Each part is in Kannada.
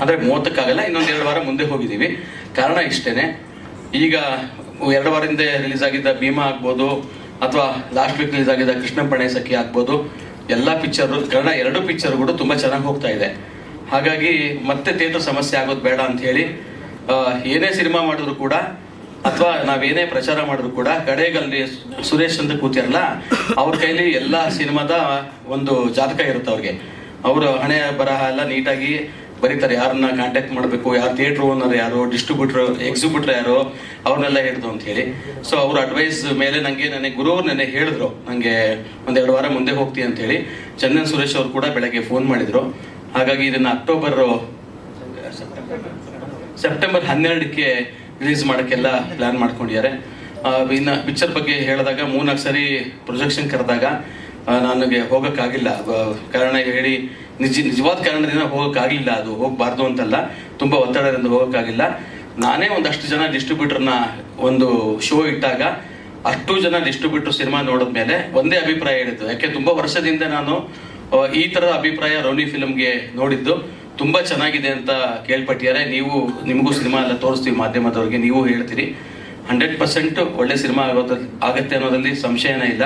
ಅಂದರೆ ಮೂವತ್ತಕ್ಕಾಗಲ್ಲ, ಇನ್ನೊಂದು ಎರಡು ವಾರ ಮುಂದೆ ಹೋಗಿದ್ದೀವಿ. ಕಾರಣ ಇಷ್ಟೇನೆ. ಈಗ ಎರಡು ವಾರ ಹಿಂದೆ ರಿಲೀಸ್ ಆಗಿದ್ದ ಭೀಮಾ ಆಗ್ಬೋದು, ಅಥವಾ ಲಾಸ್ಟ್ ವೀಕ್ ರಿಲೀಸ್ ಆಗಿದ್ದ ಕೃಷ್ಣ ಪಣೆ ಸಖಿ ಆಗ್ಬೋದು, ಎಲ್ಲ ಪಿಕ್ಚರ್ ಕನ್ನಡ ಎರಡು ಪಿಕ್ಚರ್ಗಳು ತುಂಬ ಚೆನ್ನಾಗಿ ಹೋಗ್ತಾ ಇದೆ. ಹಾಗಾಗಿ ಮತ್ತೆ ಥಿಯೇಟರ್ ಸಮಸ್ಯೆ ಆಗೋದು ಬೇಡ ಅಂತ ಹೇಳಿ ಏನೇ ಸಿನಿಮಾ ಮಾಡಿದ್ರು ಕೂಡ, ಅಥವಾ ನಾವೇನೇ ಪ್ರಚಾರ ಮಾಡಿದ್ರು ಕೂಡ, ಕಡೆಗಲ್ಲಿ ಸುರೇಶ್ ಅಂತ ಕೂತಿರಲ್ಲ, ಅವ್ರ ಕೈಲಿ ಎಲ್ಲ ಸಿನಿಮಾದ ಒಂದು ಜಾತಕ ಇರುತ್ತೆ ಅವ್ರಿಗೆ. ಅವರು ಹಣೆ ಬರಹ ಎಲ್ಲ ನೀಟಾಗಿ ಬರೀತಾರೆ, ಯಾರನ್ನ ಕಾಂಟ್ಯಾಕ್ಟ್ ಮಾಡಬೇಕು, ಯಾರು ಥಿಯೇಟರ್ ಓನರ್ ಯಾರು ಡಿಸ್ಟ್ರಿಬ್ಯೂಟರ್ ಎಕ್ಸಿಬ್ಯೂಟರ್ ಯಾರು, ಅವ್ರನ್ನೆಲ್ಲ ಹಿಡಿದು ಅಂತ ಹೇಳಿ. ಸೊ ಅವ್ರ ಅಡ್ವೈಸ್ ಮೇಲೆ ನನಗೆ ನನಗೆ ಗುರುವ್ರು ನನಗೆ ಹೇಳಿದ್ರು. ನನಗೆ ಒಂದೆರಡು ವಾರ ಮುಂದೆ ಹೋಗ್ತೀನಿ ಅಂತ ಹೇಳಿ. ಚಂದನ್ ಸುರೇಶ್ ಅವರು ಕೂಡ ಬೆಳಗ್ಗೆ ಫೋನ್ ಮಾಡಿದ್ರು. ಹಾಗಾಗಿ ಇದನ್ನ ಅಕ್ಟೋಬರ್ ಸೆಪ್ಟೆಂಬರ್ ಹನ್ನೆರಡಕ್ಕೆ ರಿಲೀಸ್ ಮಾಡೋಕ್ಕೆಲ್ಲ ಪ್ಲಾನ್ ಮಾಡ್ಕೊಂಡಿದ್ದಾರೆ. ಇನ್ನು ಪಿಕ್ಚರ್ ಬಗ್ಗೆ ಹೇಳಿದಾಗ ಮೂರ್ನಾಲ್ಕು ಸರಿ ಪ್ರೊಜೆಕ್ಷನ್ ಕರೆದಾಗ ನನಗೆ ಹೋಗೋಕ್ಕಾಗಿಲ್ಲ. ಕಾರಣ ಹೇಳಿ, ನಿಜ, ನಿಜವಾದ ಕಾರಣದಿಂದ ಹೋಗೋಕ್ಕಾಗಲಿಲ್ಲ ಅದು. ಹೋಗಬಾರ್ದು ಅಂತಲ್ಲ. ತುಂಬ ಒತ್ತಡದಿಂದ ಹೋಗೋಕ್ಕಾಗಿಲ್ಲ. ನಾನೇ ಒಂದಷ್ಟು ಜನ ಡಿಸ್ಟ್ರಿಬ್ಯೂಟರ್ನ ಒಂದು ಶೋ ಇಟ್ಟಾಗ ಅಷ್ಟು ಜನ ಡಿಸ್ಟ್ರಿಬ್ಯೂಟರ್ ಸಿನಿಮಾ ನೋಡಿದ ಮೇಲೆ ಒಂದೇ ಅಭಿಪ್ರಾಯ ಹೇಳಿದ್ದು ಯಾಕೆ, ತುಂಬ ವರ್ಷದಿಂದ ನಾನು ಈ ಥರದ ಅಭಿಪ್ರಾಯ ರೌನಿ ಫಿಲ್ಮ್ಗೆ ನೋಡಿದ್ದು. ತುಂಬಾ ಚೆನ್ನಾಗಿದೆ ಅಂತ ಕೇಳ್ಪಟ್ಟಿದ್ದಾರೆ. ನೀವು, ನಿಮಗೂ ಸಿನಿಮಾ ಎಲ್ಲ ತೋರಿಸ್ತೀವಿ ಮಾಧ್ಯಮದವ್ರಿಗೆ. ನೀವು ಹೇಳ್ತೀರಿ. ಹಂಡ್ರೆಡ್ ಪರ್ಸೆಂಟ್ ಒಳ್ಳೆ ಸಿನಿಮಾ ಆಗುತ್ತೆ ಆಗತ್ತೆ ಅನ್ನೋದ್ರಲ್ಲಿ ಸಂಶಯನೇ ಇಲ್ಲ.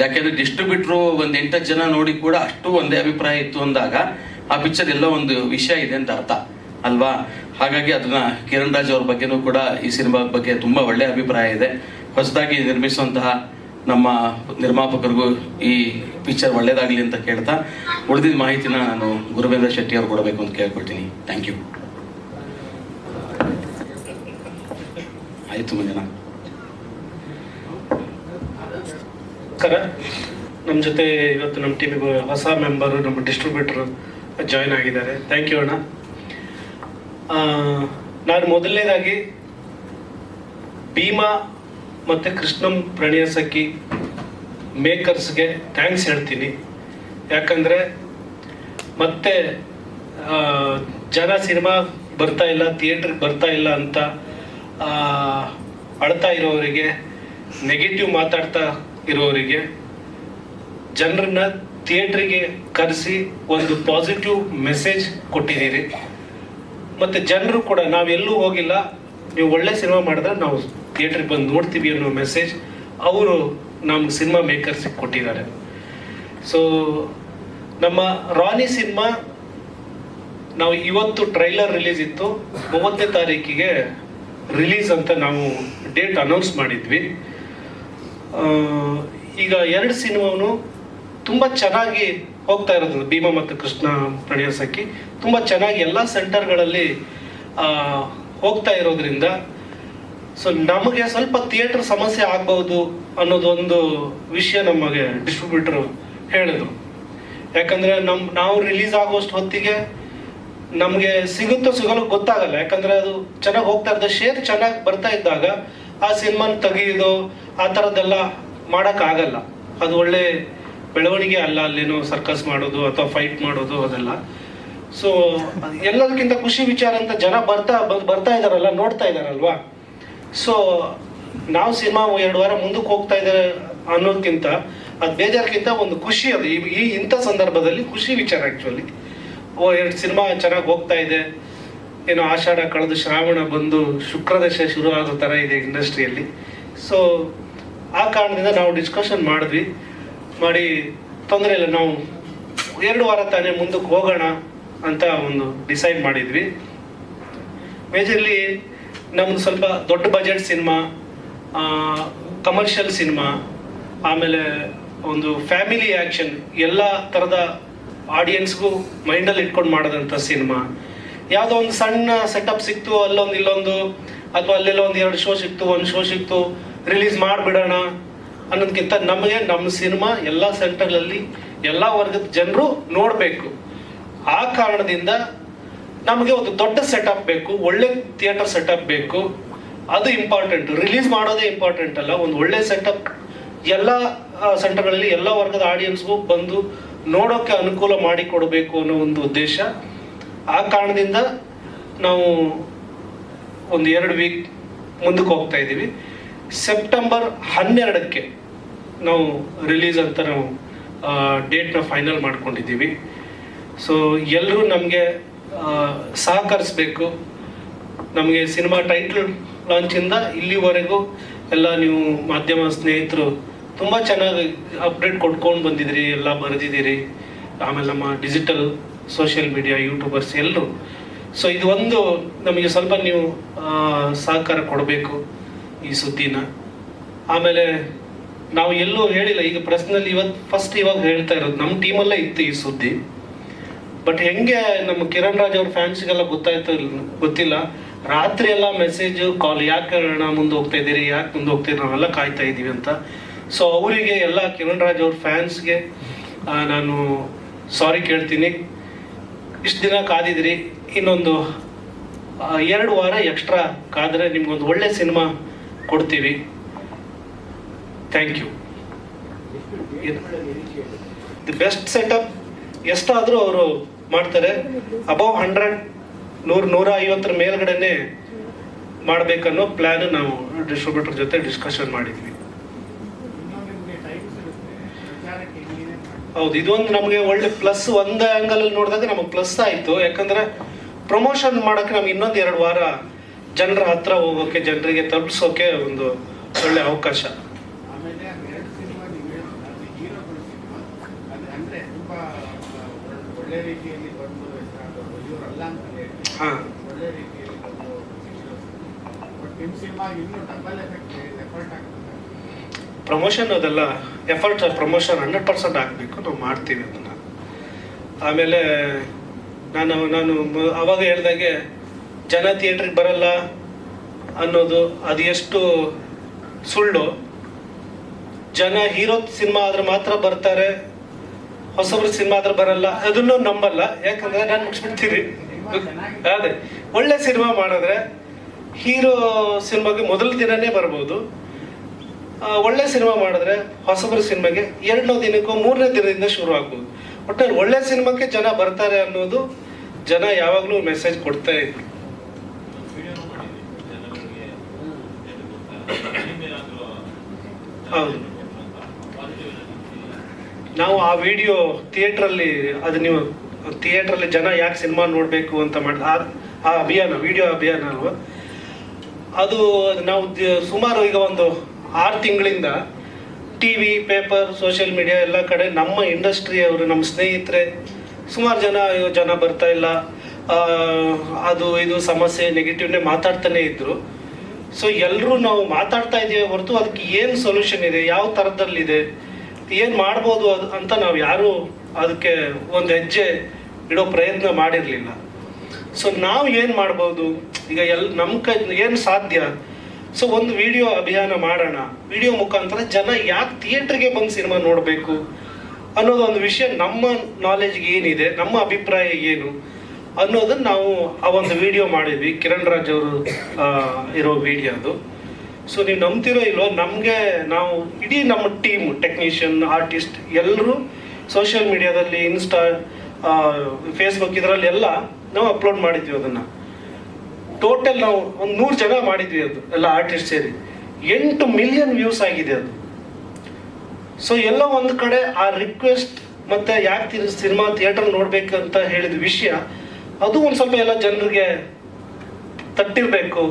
ಯಾಕೆಂದ್ರೆ ಡಿಸ್ಟ್ರಿಬ್ಯೂಟ್ರು ಒಂದು ಎಂಟತ್ತು ಜನ ನೋಡಿ ಕೂಡ ಅಷ್ಟು ಒಂದೇ ಅಭಿಪ್ರಾಯ ಇತ್ತು ಅಂದಾಗ ಆ ಪಿಕ್ಚರ್ ಎಲ್ಲೋ ಒಂದು ವಿಷಯ ಇದೆ ಅಂತ ಅರ್ಥ. ಅಲ್ವಾ? ಹಾಗಾಗಿ ಅದನ್ನ ಕಿರಣ್ ರಾಜ್ ಅವ್ರ ಬಗ್ಗೆನೂ ಕೂಡ ಈ ಸಿನಿಮಾ ಬಗ್ಗೆ ತುಂಬಾ ಒಳ್ಳೆ ಅಭಿಪ್ರಾಯ ಇದೆ. ಹೊಸದಾಗಿ ನಿರ್ಮಿಸುವಂತಹ ನಮ್ಮ ನಿರ್ಮಾಪಕರಿಗೂ ಈ ಪಿಕ್ಚರ್ ಒಳ್ಳೇದಾಗ್ಲಿ ಅಂತ ಕೇಳ್ತಾ ಉಳಿದಿದ್ದ ಮಾಹಿತಿನ ನಾನು ಗುರುವೇಂದ್ರ ಶೆಟ್ಟಿ ಅವ್ರು ಕೊಡಬೇಕು ಅಂತ ಕೇಳ್ಕೊಳ್ತೀನಿ. ಥ್ಯಾಂಕ್ ಯು ಆಯ್ತು ಮಂಜನಾ ನಮಸ್ಕಾರ. ನಮ್ಮ ಜೊತೆ ಇವತ್ತು ನಮ್ಮ ಟೀಮಿಗೆ ಹೊಸ ಮೆಂಬರು ನಮ್ಮ ಡಿಸ್ಟ್ರಿಬ್ಯೂಟರ್ ಜಾಯ್ನ್ ಆಗಿದ್ದಾರೆ. ಥ್ಯಾಂಕ್ ಯು ಅಣ್ಣ. ನಾನು ಮೊದಲನೇದಾಗಿ ಭೀಮಾ ಮತ್ತು ಕೃಷ್ಣಂ ಪ್ರಣಯ ಸಖಿ ಮೇಕರ್ಸ್ಗೆ ಥ್ಯಾಂಕ್ಸ್ ಹೇಳ್ತೀನಿ. ಯಾಕಂದರೆ ಮತ್ತೆ ಜನ ಸಿನಿಮಾ ಬರ್ತಾ ಇಲ್ಲ ಥಿಯೇಟ್ರಿಗೆ ಬರ್ತಾ ಇಲ್ಲ ಅಂತ ಅಳ್ತಾ ಇರೋವರಿಗೆ ನೆಗೆಟಿವ್ ಮಾತಾಡ್ತಾ ಇರೋವರಿಗೆ ಜನರನ್ನ ಥಿಯೇಟ್ರಿಗೆ ಕರೆಸಿ ಒಂದು ಪಾಸಿಟಿವ್ ಮೆಸೇಜ್ ಕೊಟ್ಟಿದ್ದೀರಿ. ಮತ್ತೆ ಜನರು ಕೂಡ ನಾವೆಲ್ಲೂ ಹೋಗಿಲ್ಲ. ನೀವು ಒಳ್ಳೆ ಸಿನಿಮಾ ಮಾಡಿದ್ರೆ ನಾವು ಥಿಯೇಟ್ರಿಗೆ ಬಂದು ನೋಡ್ತೀವಿ ಅನ್ನೋ ಮೆಸೇಜ್ ಅವರು ನಮ್ಗೆ ಸಿನಿಮಾ ಮೇಕರ್ಸಿಗೆ ಕೊಟ್ಟಿದ್ದಾರೆ. ಸೊ ನಮ್ಮ ರಾನಿ ಸಿನಿಮಾ ನಾವು ಇವತ್ತು ಟ್ರೈಲರ್ ರಿಲೀಸ್ ಇತ್ತು. ಮೂವತ್ತನೇ ತಾರೀಕಿಗೆ ರಿಲೀಸ್ ಅಂತ ನಾವು ಡೇಟ್ ಅನೌನ್ಸ್ ಮಾಡಿದ್ವಿ. ಈಗ ಎರಡು ಸಿನಿಮಾನು ತುಂಬ ಚೆನ್ನಾಗಿ ಹೋಗ್ತಾ ಇರೋದು ಭೀಮ ಮತ್ತು ಕೃಷ್ಣ ನಡೆಯೋಸಕ್ಕೆ ತುಂಬಾ ಚೆನ್ನಾಗಿ ಎಲ್ಲ ಸೆಂಟರ್ಗಳಲ್ಲಿ ಹೋಗ್ತಾ ಇರೋದ್ರಿಂದ. ಸೊ ನಮಗೆ ಸ್ವಲ್ಪ ಥಿಯೇಟರ್ ಸಮಸ್ಯೆ ಆಗ್ಬಹುದು ಅನ್ನೋದೊಂದು ವಿಷಯ ನಮಗೆ ಡಿಸ್ಟ್ರಿಬ್ಯೂಟರ್ ಹೇಳಿದ್ರು. ಯಾಕಂದ್ರೆ ನಮ್, ನಾವು ರಿಲೀಸ್ ಆಗೋಷ್ಟು ಹೊತ್ತಿಗೆ ನಮಗೆ ಸಿಗುತ್ತೋ ಸಿಗಲು ಗೊತ್ತಾಗಲ್ಲ. ಯಾಕಂದ್ರೆ ಅದು ಚೆನ್ನಾಗಿ ಹೋಗ್ತಾ ಇದ್ದ ಶೇರ್ ಚೆನ್ನಾಗಿ ಬರ್ತಾ ಇದ್ದಾಗ ಆ ಸಿನಿಮಾನ ತೆಗೆಯೋದು ಆ ಥರದ್ದೆಲ್ಲ ಮಾಡೋಕ್ಕಾಗಲ್ಲ. ಅದು ಒಳ್ಳೆ ಬೆಳವಣಿಗೆ ಅಲ್ಲ, ಅಲ್ಲೇನೋ ಸರ್ಕಸ್ ಮಾಡೋದು ಅಥವಾ ಫೈಟ್ ಮಾಡೋದು ಅದೆಲ್ಲ. ಸೊ ಎಲ್ಲದಕ್ಕಿಂತ ಖುಷಿ ವಿಚಾರ ಅಂತ ಜನ ಬರ್ತಾ ಬರ್ತಾ ಇದಾರಲ್ಲ, ನೋಡ್ತಾ ಇದಾರಲ್ವಾ? ಸೊ ನಾವು ಸಿನಿಮಾ ಎರಡು ವಾರ ಮುಂದಕ್ಕೆ ಹೋಗ್ತಾ ಇದ್ದಾರೆ ಅನ್ನೋದಕ್ಕಿಂತ ಅದು ಬೇಜಾರ್ಗಿಂತ ಒಂದು ಖುಷಿ ಅದು. ಈ- ಇಂಥ ಸಂದರ್ಭದಲ್ಲಿ ಖುಷಿ ವಿಚಾರ ಆ್ಯಕ್ಚುಲಿ ಎರಡು ಸಿನಿಮಾ ಚೆನ್ನಾಗಿ ಹೋಗ್ತಾ ಇದೆ. ಏನೋ ಆಷಾಢ ಕಳೆದು ಶ್ರಾವಣ ಬಂದು ಶುಕ್ರದಶ ಶುರು ಆಗೋ ಥರ ಇದೆ ಇಂಡಸ್ಟ್ರಿಯಲ್ಲಿ. ಸೊ ಆ ಕಾರಣದಿಂದ ನಾವು ಡಿಸ್ಕಷನ್ ಮಾಡಿದ್ವಿ. ಮಾಡಿ ತೊಂದರೆ ಇಲ್ಲ, ನಾವು ಎರಡು ವಾರ ತಾನೇ ಮುಂದಕ್ಕೆ ಹೋಗೋಣ ಅಂತ ಒಂದು ಡಿಸೈಡ್ ಮಾಡಿದ್ವಿ. ಮೇಜರ್ಲಿ ನಮ್ದು ಸ್ವಲ್ಪ ದೊಡ್ಡ ಬಜೆಟ್ ಸಿನಿಮಾ ಕಮರ್ಷಿಯಲ್ ಸಿನಿಮಾ ಆಮೇಲೆ ಒಂದು ಫ್ಯಾಮಿಲಿ ಆ್ಯಕ್ಷನ್ ಎಲ್ಲ ಥರದ ಆಡಿಯನ್ಸ್ಗೂ ಮೈಂಡಲ್ಲಿ ಇಟ್ಕೊಂಡು ಮಾಡಿದಂಥ ಸಿನಿಮಾ ಯಾವುದೋ ಒಂದು ಸಣ್ಣ ಸೆಟಪ್ ಸಿಕ್ತು, ಅಲ್ಲೊಂದು ಇಲ್ಲೊಂದು, ಅಥವಾ ಅಲ್ಲೆಲ್ಲ ಒಂದು ಎರಡು ಶೋ ಸಿಕ್ತು, ಒಂದು ಶೋ ಸಿಕ್ತು ರಿಲೀಸ್ ಮಾಡಿಬಿಡೋಣ ಅನ್ನೋದಕ್ಕಿಂತ ನಮಗೆ ನಮ್ಮ ಸಿನಿಮಾ ಎಲ್ಲ ಸೆಂಟರ್ಗಳಲ್ಲಿ ಎಲ್ಲ ವರ್ಗದ ಜನರು ನೋಡಬೇಕು. ಆ ಕಾರಣದಿಂದ ನಮಗೆ ಒಂದು ದೊಡ್ಡ ಸೆಟಪ್ ಬೇಕು, ಒಳ್ಳೆ ಥಿಯೇಟರ್ ಸೆಟಪ್ ಬೇಕು. ಅದು ಇಂಪಾರ್ಟೆಂಟ್ ರಿಲೀಸ್ ಮಾಡೋದೇ ಇಂಪಾರ್ಟೆಂಟ್ ಅಲ್ಲ. ಒಂದು ಒಳ್ಳೆ ಸೆಟಪ್ ಎಲ್ಲ ಸೆಂಟರ್ಗಳಲ್ಲಿ ಎಲ್ಲ ವರ್ಗದ ಆಡಿಯನ್ಸ್ಗೂ ಬಂದು ನೋಡೋಕೆ ಅನುಕೂಲ ಮಾಡಿಕೊಡಬೇಕು ಅನ್ನೋ ಒಂದು ಉದ್ದೇಶ. ಆ ಕಾರಣದಿಂದ ನಾವು ಒಂದು ಎರಡು ವೀಕ್ ಮುಂದಕ್ಕೆ ಹೋಗ್ತಾ ಇದ್ದೀವಿ. ಸೆಪ್ಟೆಂಬರ್ ಹನ್ನೆರಡಕ್ಕೆ ನಾವು ರಿಲೀಸ್ ಅಂತ ನಾವು ಡೇಟ್ನ ಫೈನಲ್ ಮಾಡ್ಕೊಂಡಿದ್ದೀವಿ. ಸೊ ಎಲ್ಲರೂ ನಮಗೆ ಸಹಕರಿಸಬೇಕು. ನಮಗೆ ಸಿನಿಮಾ ಟೈಟ್ಲ್ ಲಾಂಚಿಂದ ಇಲ್ಲಿವರೆಗೂ ಎಲ್ಲ ನೀವು ಮಾಧ್ಯಮ ಸ್ನೇಹಿತರು ತುಂಬ ಚೆನ್ನಾಗಿ ಅಪ್ಡೇಟ್ ಕೊಟ್ಕೊಂಡು ಬಂದಿದ್ದೀರಿ, ಎಲ್ಲ ಬರೆದಿದ್ದೀರಿ. ಆಮೇಲೆ ನಮ್ಮ ಡಿಜಿಟಲ್ ಸೋಷಿಯಲ್ ಮೀಡಿಯಾ ಯೂಟ್ಯೂಬರ್ಸ್ ಎಲ್ಲರೂ ಸೊ ಇದು ಒಂದು ನಮಗೆ ಸ್ವಲ್ಪ ನೀವು ಸಹಕಾರ ಕೊಡಬೇಕು ಈ ಸುದ್ದಿನ. ಆಮೇಲೆ ನಾವು ಎಲ್ಲೂ ಹೇಳಿಲ್ಲ, ಈಗ ಪ್ರಶ್ನಲ್ಲಿ ಇವತ್ತು ಫಸ್ಟ್ ಇವಾಗ ಹೇಳ್ತಾ ಇರೋದು ನಮ್ಮ ಟೀಮಲ್ಲೇ ಇತ್ತು ಈ ಸುದ್ದಿ. ಬಟ್ ಹೆಂಗೆ ನಮ್ಮ ಕಿರಣ್ ರಾಜ್ ಅವ್ರ ಫ್ಯಾನ್ಸ್ಗೆಲ್ಲ ಗೊತ್ತಾಯ್ತು ಗೊತ್ತಿಲ್ಲ. ರಾತ್ರಿ ಎಲ್ಲ ಮೆಸೇಜ್ ಕಾಲ್ ಯಾಕೆ ಮುಂದೆ ಹೋಗ್ತಾ ಇದ್ದೀರಿ, ಯಾಕೆ ಮುಂದೆ ಹೋಗ್ತೀರಿ ನಾವೆಲ್ಲ ಕಾಯ್ತಾ ಇದ್ದೀವಿ ಅಂತ. ಸೊ ಅವರಿಗೆ ಎಲ್ಲ ಕಿರಣ್ ರಾಜ್ ಅವ್ರ ಫ್ಯಾನ್ಸ್ಗೆ ನಾನು ಸಾರಿ ಕೇಳ್ತೀನಿ. ಇಷ್ಟು ದಿನ ಕಾದಿದ್ರಿ, ಇನ್ನೊಂದು ಎರಡು ವಾರ ಎಕ್ಸ್ಟ್ರಾ ಕಾದ್ರೆ ನಿಮ್ಗೊಂದು ಒಳ್ಳೆ ಸಿನಿಮಾ ಕೊಡ್ತೀವಿ. Thank you. The best setup. ಎಷ್ಟಾದರೂ ಅವರು ಮಾಡ್ತಾರೆ. ಅಬೌವ್ ಹಂಡ್ರೆಡ್, ನೂರು, ನೂರ ಐವತ್ತರ ಮೇಲ್ಗಡೆನೆ ಮಾಡ್ಬೇಕನ್ನೋ ಪ್ಲಾನ್ ನಾವು ಡಿಸ್ಟ್ರಿಬ್ಯೂಟರ್ ಜೊತೆ ಡಿಸ್ಕಷನ್ ಮಾಡಿದ್ವಿ. ಹೌದು ಇದೊಂದು ನಮಗೆ ಒಳ್ಳೆ ಪ್ಲಸ್ ಒಂದೇ ಆಂಗಲ್ ಅಲ್ಲಿ ನೋಡಿದಾಗ ನಮಗೆ ಪ್ಲಸ್ ಆಯ್ತು. ಯಾಕಂದ್ರೆ ಪ್ರಮೋಷನ್ ಮಾಡೋಕ್ಕೆ ನಮ್ಗೆ ಇನ್ನೊಂದು ಎರಡು ವಾರ ಜನರ ಹತ್ರ ಹೋಗೋಕೆ ಜನರಿಗೆ ತಲುಪಿಸೋಕೆ ಒಂದು ಒಳ್ಳೆ ಅವಕಾಶ. ಹಾಂ ಹೇಳಿದ್ರಲ್ಲ, ಅದು ಹೀರೋಗಳ ಸಿನಿಮಾ. ಅದು ಅಂದ್ರೆ ತುಂಬಾ ಆ, ಒಳ್ಳೆ ರೀತಿಯಲ್ಲಿ ಬಂದು ಹೆಸರಾದವರು. ಇವರಲ್ಲ ಎಫೆಕ್ಟ್ ಎಫರ್ಟ್ ಹಾ. ಪ್ರಮೋಷನ್ ಅದೆಲ್ಲ ಎಫರ್ಟ್ ಪ್ರಮೋಷನ್ ಹಂಡ್ರೆಡ್ ಪರ್ಸೆಂಟ್ ಆಗಬೇಕು ನಾವು ಮಾಡ್ತೀವಿ ಅದನ್ನು ಆಮೇಲೆ, ನಾನು ನಾನು ಆವಾಗ ಹೇಳ್ದಾಗೆ, ಜನ ಥಿಯೇಟ್ರಿಗೆ ಬರಲ್ಲ ಅನ್ನೋದು ಅದು ಎಷ್ಟು ಸುಳ್ಳು. ಜನ ಹೀರೋ ಸಿನಿಮಾ ಆದ್ರೆ ಮಾತ್ರ ಬರ್ತಾರೆ, ಹೊಸಬ್ರ ಸಿನಿಮಾ ಆದ್ರೆ ಬರಲ್ಲ, ಅದನ್ನು ನಂಬಲ್ಲ. ಯಾಕಂದ್ರೆ ನಾನು ಮುಗಿಸ್ಬಿಡ್ತೀರಿ ಅದೇ, ಒಳ್ಳೆ ಸಿನಿಮಾ ಮಾಡಿದ್ರೆ, ಹೀರೋ ಸಿನಿಮಾಗೆ ಮೊದಲ ದಿನನೇ ಬರ್ಬೋದು. ಒಳ್ಳೆ ಸಿನಿಮಾ ಮಾಡಿದ್ರೆ ಹೊಸಬ್ರ ಸಿನಿಮಾಗೆ ಎರಡನೇ ದಿನಕ್ಕೂ ಮೂರನೇ ದಿನದಿಂದ ಶುರು ಆಗ್ಬೋದು. ಒಟ್ಟಲ್ಲಿ ಒಳ್ಳೆ ಸಿನಿಮಾಕ್ಕೆ ಜನ ಬರ್ತಾರೆ ಅನ್ನೋದು ಜನ ಯಾವಾಗಲೂ ಮೆಸೇಜ್ ಕೊಡ್ತಾ ಇದ್ರು. ಹೌದು. ನಾವು ಆ ವಿಡಿಯೋ ಥಿಯೇಟ್ರಲ್ಲಿ ಅದು ನೀವು ಥಿಯೇಟ್ರಲ್ಲಿ ಜನ ಯಾಕೆ ಸಿನಿಮಾ ನೋಡಬೇಕು ಅಂತ ಮಾಡಿ, ಆ- ಅಭಿಯಾನ ವಿಡಿಯೋ ಅಭಿಯಾನ ಅಲ್ವಾ? ಅದು ನಾವು ಸುಮಾರು ಈಗ ಒಂದು ಆರು ತಿಂಗಳಿಂದ T V paper, social media ಎಲ್ಲ ಕಡೆ ನಮ್ಮ ಇಂಡಸ್ಟ್ರಿಯವರು ನಮ್ಮ ಸ್ನೇಹಿತರೆ, ಸುಮಾರು ಜನ ಅಯ್ಯೋ, ಜನ ಬರ್ತಾ ಇಲ್ಲ. ಅದು ಇದು ಸಮಸ್ಯೆ ನೆಗೆಟಿವ್ನೇ ಮಾತಾಡ್ತಾನೆ ಇದ್ರು. ಸೊ ಎಲ್ಲರೂ ನಾವು ಮಾತಾಡ್ತಾ ಇದೀವಿ ಹೊರತು ಅದಕ್ಕೆ ಏನು ಸೊಲ್ಯೂಷನ್ ಇದೆ? ಯಾವ ಥರದಲ್ಲಿದೆ ಏನು ಮಾಡ್ಬೋದು ಅದು ಅಂತ ನಾವು ಯಾರೂ ಅದಕ್ಕೆ ಒಂದು ಹೆಜ್ಜೆ ಇಡೋ ಪ್ರಯತ್ನ ಮಾಡಿರಲಿಲ್ಲ. ಸೊ ನಾವು ಏನು ಮಾಡ್ಬೋದು? ಈಗ ಎಲ್ ನಮ್ಮ ಕೈ, ಏನು ಸಾಧ್ಯ? ಸೊ ಒಂದು ವಿಡಿಯೋ ಅಭಿಯಾನ ಮಾಡೋಣ. ವಿಡಿಯೋ ಮುಖಾಂತರ ಜನ ಯಾಕೆ ಥಿಯೇಟ್ರಿಗೆ ಬಂದು ಸಿನಿಮಾ ನೋಡಬೇಕು ಅನ್ನೋದು ಒಂದು ವಿಷಯ ನಮ್ಮ ನಾಲೆಜ್ಗೆ ಏನಿದೆ, ನಮ್ಮ ಅಭಿಪ್ರಾಯ ಏನು ಅನ್ನೋದನ್ನ ನಾವು ಆ ಒಂದು ವಿಡಿಯೋ ಮಾಡಿದ್ವಿ. ಕಿರಣ್ ರಾಜ್ ಅವರು ಇರೋ ವಿಡಿಯೋ ಅದು. ಸೊ ನೀವು ನಂಬ್ತಿರೋ ಇಲ್ವೋ, ನಮಗೆ ನಾವು ಇಡೀ ನಮ್ಮ ಟೀಮ್ ಟೆಕ್ನಿಷಿಯನ್ ಆರ್ಟಿಸ್ಟ್ ಎಲ್ಲರೂ ಸೋಷಿಯಲ್ ಮೀಡಿಯಾದಲ್ಲಿ ಇನ್ಸ್ಟಾ ಫೇಸ್ಬುಕ್ ಇದರಲ್ಲಿ ಎಲ್ಲ ನಾವು ಅಪ್ಲೋಡ್ ಮಾಡಿದ್ವಿ ಅದನ್ನ. ಟೋಟಲ್ ನಾವು ಒಂದು ನೂರು ಜನ ಮಾಡಿದ್ವಿ ಅದು ಎಲ್ಲ ಆರ್ಟಿಸ್ಟ್ ಸೇರಿ. ಎಂಟು ಮಿಲಿಯನ್ ವ್ಯೂಸ್ ಆಗಿದೆ ಅದು. ಸೊ ಎಲ್ಲ ಒಂದು ಕಡೆ ಆ ರಿಕ್ವೆಸ್ಟ್ ಮತ್ತೆ ಯಾಕೆ ಸಿನಿಮಾ ಥಿಯೇಟರ್ ನೋಡ್ಬೇಕಂತ ಹೇಳಿದ ವಿಷಯ ಅದು ಒಂದು ಸ್ವಲ್ಪ ಎಲ್ಲ ಜನರಿಗೆ ತಟ್ಟಿರ್ಬೇಕು.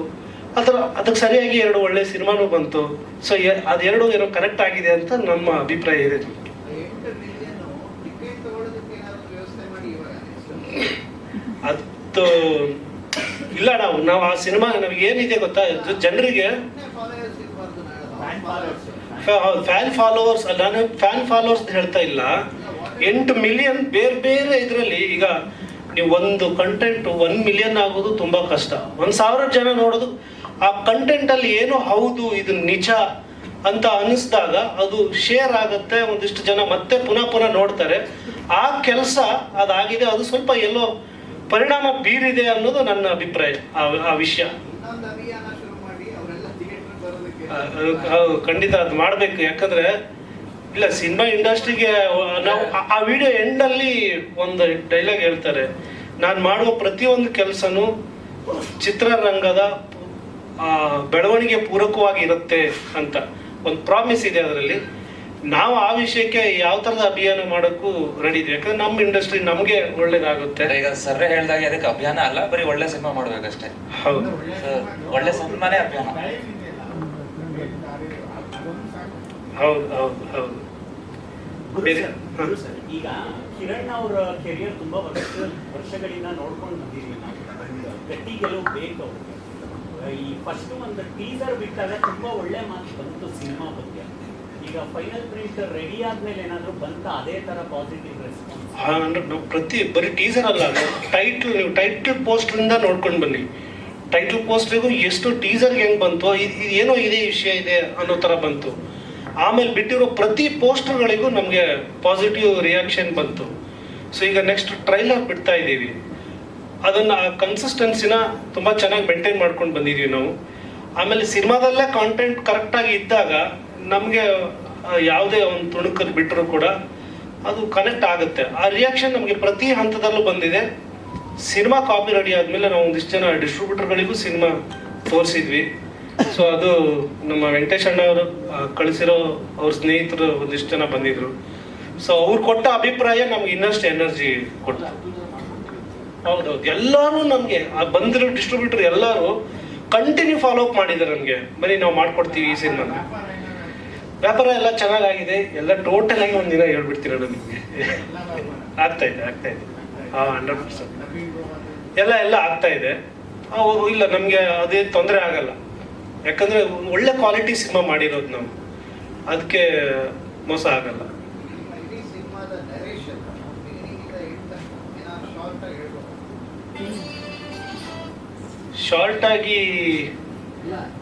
ಅದರ ಅದಕ್ಕೆ ಸರಿಯಾಗಿ ಎರಡು ಒಳ್ಳೆ ಸಿನಿಮಾನು ಬಂತು. ಸೊ ಅದೆರಡು ಏನೋ ಕರೆಕ್ಟ್ ಆಗಿದೆ ಅಂತ ನಮ್ಮ ಅಭಿಪ್ರಾಯ ಇದೆ. ಅದು ಇಲ್ಲ ನಾವು ನಾವು ಆ ಸಿನಿಮಾ ನಮ್ಗೆ ಏನಿದೆ ಗೊತ್ತಾ? ಜನರಿಗೆ ಫ್ಯಾನ್ ಫಾಲೋವರ್ಸ್ ನಾನು ಫ್ಯಾನ್ ಫಾಲೋವರ್ಸ್ ಹೇಳ್ತಾ ಇಲ್ಲ. ಎಂಟು ಮಿಲಿಯನ್ ಬೇರೆ ಬೇರೆ ಇದರಲ್ಲಿ ಈಗ ನೀವು ಒಂದು ಕಂಟೆಂಟ್ ಒನ್ ಮಿಲಿಯನ್ ಆಗೋದು ತುಂಬಾ ಕಷ್ಟ. ಒಂದು ಸಾವಿರ ಜನ ನೋಡೋದು, ಆ ಕಂಟೆಂಟ್ ಅಲ್ಲಿ ಏನೋ ಹೌದು, ಇದು ನಿಜ ಅಂತ ಅನಿಸ್ದಾಗ ಅದು ಶೇರ್ ಆಗುತ್ತೆ, ಒಂದಿಷ್ಟು ಜನ ಮತ್ತೆ ಪುನಃ ಪುನಃ ನೋಡ್ತಾರೆ. ಆ ಕೆಲಸ ಅದಾಗಿದೆ, ಅದು ಸ್ವಲ್ಪ ಎಲ್ಲೋ ಪರಿಣಾಮ ಬೀರಿದೆ ಅನ್ನೋದು ನನ್ನ ಅಭಿಪ್ರಾಯ ಆ- ವಿಷಯ. ಖಂಡಿತ ಅದು ಮಾಡ್ಬೇಕು. ಯಾಕಂದ್ರೆ ಇಲ್ಲ ಸಿನಿಮಾ ಇಂಡಸ್ಟ್ರಿಗೆ ನಾವು ಆ- ವಿಡಿಯೋ ಎಂಡ್ ಎಂಡಲ್ಲಿ ಒಂದು ಡೈಲಾಗ್ ಹೇಳ್ತಾರೆ. ನಾನು ಮಾಡುವ ಪ್ರತಿಯೊಂದು ಕೆಲಸನೂ ಚಿತ್ರರಂಗದ ಬೆಳವಣಿಗೆ ಪೂರಕವಾಗಿ ಇರುತ್ತೆ ಅಂತ. ಒಂದು ಪ್ರಾಮಿಸ್ ಇದೆ ಅದರಲ್ಲಿ. ನಾವು ಆ ವಿಷಯಕ್ಕೆ ಯಾವ ತರದ ಅಭಿಯಾನ ಮಾಡೋಕ್ಕೂ ರೆಡಿ ಇದೆ ಯಾಕಂದ್ರೆ ನಮ್ಮ ಇಂಡಸ್ಟ್ರಿ ನಮಗೆ ಒಳ್ಳೇದಾಗುತ್ತೆ. ಈಗ ಸರ್ರೆ ಹೇಳ್ದಾಗೆ ಅದಕ್ಕೆ ಅಭಿಯಾನ ಅಲ್ಲ ಬರೀ ಒಳ್ಳೆ ಸಿನಿಮಾ ಮಾಡ್ಬೇಕಷ್ಟೇ. ಹೌದು. ಸರ್, ಒಳ್ಳೆ ಸಿನಿಮಾನೇ ಅಭಿಯಾನ. ಹೌದು ಹೌದು ಹೌದು. ಈಗ ಕಿರಣ್ ಅವರ ಕೆರಿಯರ್ ತುಂಬಾ ವರ್ಷ ವರ್ಷಗಳಿಂದ ನೋಡ್ಕೊಂಡು ಬಂದಿದ್ವಿ ನಾವು. ಗಟ್ಟಿ ಗೆಲುವು ಬೇಕು ಅವ್ರಿಗೆ. ಈ ಫಸ್ಟ್ ಒಂದು ಟೀಸರ್ ಬಿಟ್ಟಾಗ ತುಂಬಾ ಒಳ್ಳೆ ಮಾತು ಬಂತು ಸಿನಿಮಾ ಬಗ್ಗೆ ಈಗ ಫೈನಲ್ ಪ್ರಿಂಟ್ ರೆಡಿ ಆದ್ಮೇಲೆ ಏನಾದರೂ ಬಂತ ಅದೇ ತರ ಪಾಸಿಟಿವ್ ರೆಸ್ಪಾನ್ಸ್ ಪ್ರತಿ, ಬರೀ ಟೀಸರ್ ಅಲ್ಲ ಟೈಟ್ಲ್ ನೀವು ಟೈಟಲ್ ಪೋಸ್ಟ್ರಿಂದ ನೋಡ್ಕೊಂಡು ಬನ್ನಿ. ಟೈಟಲ್ ಪೋಸ್ಟ್ರಿಗೂ ಎಷ್ಟು ಟೀಸರ್ಗೆ ಹೆಂಗೆ ಬಂತು ಇದು ಏನೋ ಇದೇ ವಿಷಯ ಇದೆ ಅನ್ನೋ ಥರ ಬಂತು. ಆಮೇಲೆ ಬಿಟ್ಟಿರೋ ಪ್ರತಿ ಪೋಸ್ಟರ್ಗಳಿಗೂ ನಮಗೆ ಪಾಸಿಟಿವ್ ರಿಯಾಕ್ಷನ್ ಬಂತು. ಸೊ ಈಗ ನೆಕ್ಸ್ಟ್ ಟ್ರೈಲರ್ ಬಿಡ್ತಾ ಇದ್ದೀವಿ. ಅದನ್ನು ಆ ಕನ್ಸಿಸ್ಟೆನ್ಸಿನ ತುಂಬ ಚೆನ್ನಾಗಿ ಮೇಂಟೈನ್ ಮಾಡ್ಕೊಂಡು ಬಂದಿದೀವಿ ನಾವು. ಆಮೇಲೆ ಸಿನಿಮಾದಲ್ಲೇ ಕಾಂಟೆಂಟ್ ಕರೆಕ್ಟಾಗಿ ಇದ್ದಾಗ ನಮಗೆ ಯಾವುದೇ ಒಂದು ತುಣುಕಲ್ಲಿ ಬಿಟ್ಟರು ಕೂಡ ಅದು ಕನೆಕ್ಟ್ ಆಗುತ್ತೆ. ಆ ರಿಯಾಕ್ಷನ್ ನಮಗೆ ಪ್ರತಿ ಹಂತದಲ್ಲೂ ಬಂದಿದೆ. ಸಿನಿಮಾ ಕಾಪಿ ರೆಡಿ ಆದ್ಮೇಲೆ ನಾವು ಒಂದಿಷ್ಟು ಜನ ಡಿಸ್ಟ್ರಿಬ್ಯೂಟರ್ಗಳಿಗೂ ಸಿನಿಮಾ ತೋರಿಸಿದ್ವಿ. ಸೊ ಅದು ನಮ್ಮ ವೆಂಕಟೇಶ್ ಅಣ್ಣ ಅವರು ಕಳಿಸಿರೋ ಅವ್ರ ಸ್ನೇಹಿತರು ಒಂದಿಷ್ಟು ಜನ ಬಂದಿದ್ರು. ಸೊ ಅವ್ರು ಕೊಟ್ಟ ಅಭಿಪ್ರಾಯ ನಮ್ಗೆ ಇನ್ನಷ್ಟು ಎನರ್ಜಿ ಕೊಟ್ಟ ಹೌದೌದು. ಎಲ್ಲರೂ ನಮಗೆ ಬಂದಿರೋ ಡಿಸ್ಟ್ರಿಬ್ಯೂಟರ್ ಎಲ್ಲರೂ ಕಂಟಿನ್ಯೂ ಫಾಲೋ ಅಪ್ ಮಾಡಿದ್ದಾರೆ ನನಗೆ ಬರೀ ನಾವು ಮಾಡ್ಕೊಡ್ತೀವಿ ಈ ಸಿನಿಮಾ ವ್ಯಾಪಾರ ಎಲ್ಲ ಚೆನ್ನಾಗಾಗಿದೆ. ಎಲ್ಲ ಟೋಟಲ್ ಆಗಿ ಒಂದಿನ ಹೇಳ್ಬಿಡ್ತೀರ ನಿಮಗೆ? ಆಗ್ತಾ ಇದೆ ಆಗ್ತಾ ಇದೆ. ಹಾ ಹಂಡ್ರೆಡ್ ಪರ್ಸೆಂಟ್ ಎಲ್ಲ ಎಲ್ಲ ಆಗ್ತಾ ಇದೆ. ಅವರು ಇಲ್ಲ, ನಮಗೆ ಅದೇ ತೊಂದರೆ ಆಗಲ್ಲ. ಯಾಕಂದ್ರೆ ಒಳ್ಳೆ ಕ್ವಾಲಿಟಿ ಸಿನಿಮಾ ಮಾಡಿರೋದು ನಾವು. ಅದಕ್ಕೆ ಮೋಸ ಆಗಲ್ಲ. ಶಾರ್ಟ್ ಆಗಿ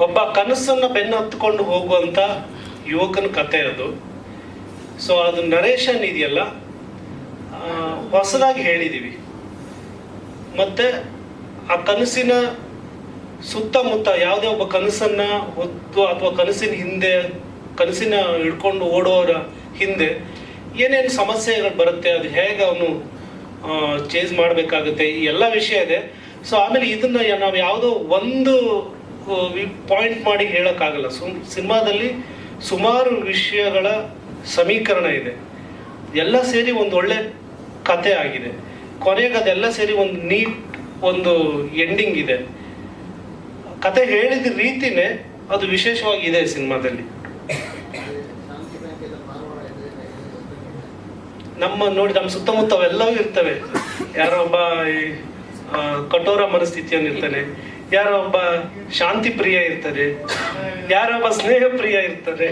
ಒಬ್ಬ ಕನಸನ್ನ ಬೆನ್ನ ಹತ್ಕೊಂಡು ಹೋಗುವಂತ ಯುವಕನ ಕತೆ ಅದು. ಸೊ ಅದು ನರೇಶನ್ ಇದೆಯಲ್ಲ ಹೊಸದಾಗಿ ಹೇಳಿದ್ದೀವಿ ಮತ್ತೆ ಆ ಕನಸಿನ ಸುತ್ತಮುತ್ತ ಯಾವುದೇ ಒಬ್ಬ ಕನಸನ್ನ ಹೊತ್ತು ಅಥವಾ ಕನಸಿನ ಹಿಂದೆ, ಕನಸಿನ ಹಿಡ್ಕೊಂಡು ಓಡೋರ ಹಿಂದೆ ಏನೇನು ಸಮಸ್ಯೆಗಳು ಬರುತ್ತೆ, ಅದು ಹೇಗೆ ಅವನು ಚೇಂಜ್ ಮಾಡಬೇಕಾಗುತ್ತೆ, ಈ ಎಲ್ಲ ವಿಷಯ ಇದೆ. ಸೊ ಆಮೇಲೆ ಇದನ್ನ ನಾವು ಯಾವುದೋ ಒಂದು ಪಾಯಿಂಟ್ ಮಾಡಿ ಹೇಳೋಕ್ಕಾಗಲ್ಲ. ಸುಮ್, ಸಿನಿಮಾದಲ್ಲಿ ಸುಮಾರು ವಿಷಯಗಳ ಸಮೀಕರಣ ಇದೆ. ಎಲ್ಲ ಸೇರಿ ಒಂದು ಒಳ್ಳೆ ಕತೆ ಆಗಿದೆ. ಕೊನೆಗೆ ಅದೆಲ್ಲ ಸೇರಿ ಒಂದು ನೀಟ್ ಒಂದು ಎಂಡಿಂಗ್ ಇದೆ. ಕತೆ ಹೇಳಿದ ರೀತಿನೇ ಅದು ಸಿನಿಮಾದಲ್ಲಿ. ಧಾರವಾಡ ಇದೆ ನಮ್ಮ ನೋಡಿ ನಮ್ಮ ಸುತ್ತಮುತ್ತ ಅವೆಲ್ಲವೂ ಇರ್ತವೆ. ಯಾರೋ ಒಬ್ಬ ಕಠೋರ ಮನಸ್ಥಿತಿಯನ್ನು ಇರ್ತಾನೆ ಯಾರೋ ಒಬ್ಬ ಶಾಂತಿ ಪ್ರಿಯ ಇರ್ತಾರೆ ಯಾರೋ ಒಬ್ಬ ಸ್ನೇಹ ಪ್ರಿಯ ಇರ್ತಾರೆ.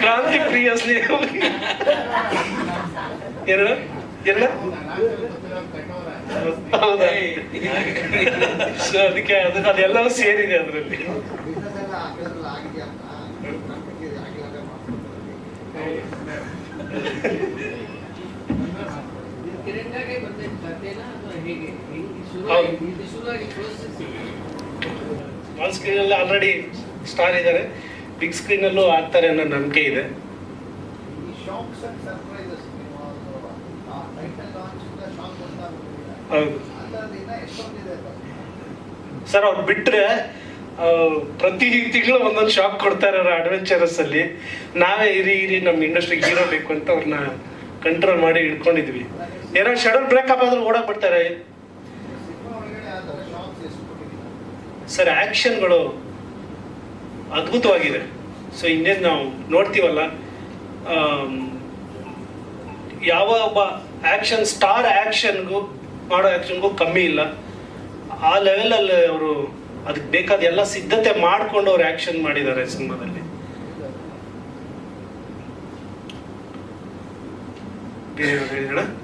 ಕ್ರಾಂತಿ ಪ್ರಿಯ ಸ್ನೇಹ ಪ್ರಿಯ. ಎರಡು ಎರಡು? ಹೌದಾ? ಸೊ ಅದಕ್ಕೆ ಅದು ಅದೆಲ್ಲವೂ ಸೇರಿದೆ ಅದರಲ್ಲಿ. ಬಿಸ್ನೆಸ್ ಎಲ್ಲ ಆಗಿದ್ರಲ್ಲಿ ಆಗಿದೆಯಾ ಅಂತ ನಂಬಿಕೆ ಆಗಿಲ್ಲ ಕಿರಣಾಗೆ ಬಂದಿದ್ದ ಕಥೆನಾ ಅಥವಾ ಹೇಗೆ? ಹೆಂಗೆ ಶುರು ಹೌದು. ಶುರುವಾಗಿ ಪ್ರೋಸೆಸ್ ಸ್ಮಾಲ್ ಸ್ಕ್ರೀನ್ ಅಲ್ಲಿ ಆಲ್ರೆಡಿ ಸ್ಟಾರ್ ಇದ್ದಾರೆ ಬಿಗ್ ಸ್ಕ್ರೀನ್ ಅಲ್ಲೂ ಆಗ್ತಾರೆ ಅನ್ನೋ ನಂಬಿಕೆ ಇದೆ. ಶಾಕ್ಸ್ ಅಂಡ್ ಸರ್ಪ್ರೈಸಸ್ ನೀವು ಟೈಟಲ್ ಲಾಂಚ್ ಇಂದ ಶಾಕ್ ಅಂತ ಹೌದು. ಅದರಲ್ಲಿ ಇನ್ನ ಎಷ್ಟೊಂದಿದೆ ಅದು? ಸರ್ ಅವ್ರು ಬಿಟ್ರೆ ಪ್ರತಿ ತಿಂಗಳು ಒಂದೊಂದು ಶಾಕ್ ಕೊಡ್ತಾರೆ ಅವ್ರ ಅಡ್ವೆಂಚರಸ್ ಅಲ್ಲಿ. ನಾವೇ ಇರಿ ಇರಿ ನಮ್ಮ ಇಂಡಸ್ಟ್ರಿಗೆ ಹೀರೋ ಬೇಕು ಅಂತ ಅವ್ರನ್ನ ಕಂಟ್ರೋಲ್ ಮಾಡಿ ಇಟ್ಕೊಂಡಿದ್ವಿ ಏನೋ ಶೆಡ್ಯೂಲ್ ಬ್ರೇಕಪ್ ಆದ್ರೂ ಓಡಕ್ ಬಿಡ್ತಾರೆ ಸರ್ ಆಕ್ಷನ್ಗಳು ಅದ್ಭುತವಾಗಿದೆ. ಸೊ ಇನ್ನೇನು ನಾವು ನೋಡ್ತೀವಲ್ಲ ಯಾವ ಒಬ್ಬ ಆಕ್ಷನ್ ಸ್ಟಾರ್ ಆಕ್ಷನ್ಗೂ ಮಾಡೋ ಆಕ್ಷನ್ಗೂ ಕಮ್ಮಿ ಇಲ್ಲ. ಆ ಲೆವೆಲಲ್ಲಿ ಅವರು ಅದಕ್ಕೆ ಬೇಕಾದ ಎಲ್ಲ ಸಿದ್ಧತೆ ಮಾಡಿಕೊಂಡು ಅವ್ರು ಆಕ್ಷನ್ ಮಾಡಿದ್ದಾರೆ ಸಿನಿಮಾದಲ್ಲಿ. ಬೇರೆ ಏನಾದ್ರು ಓಕೆ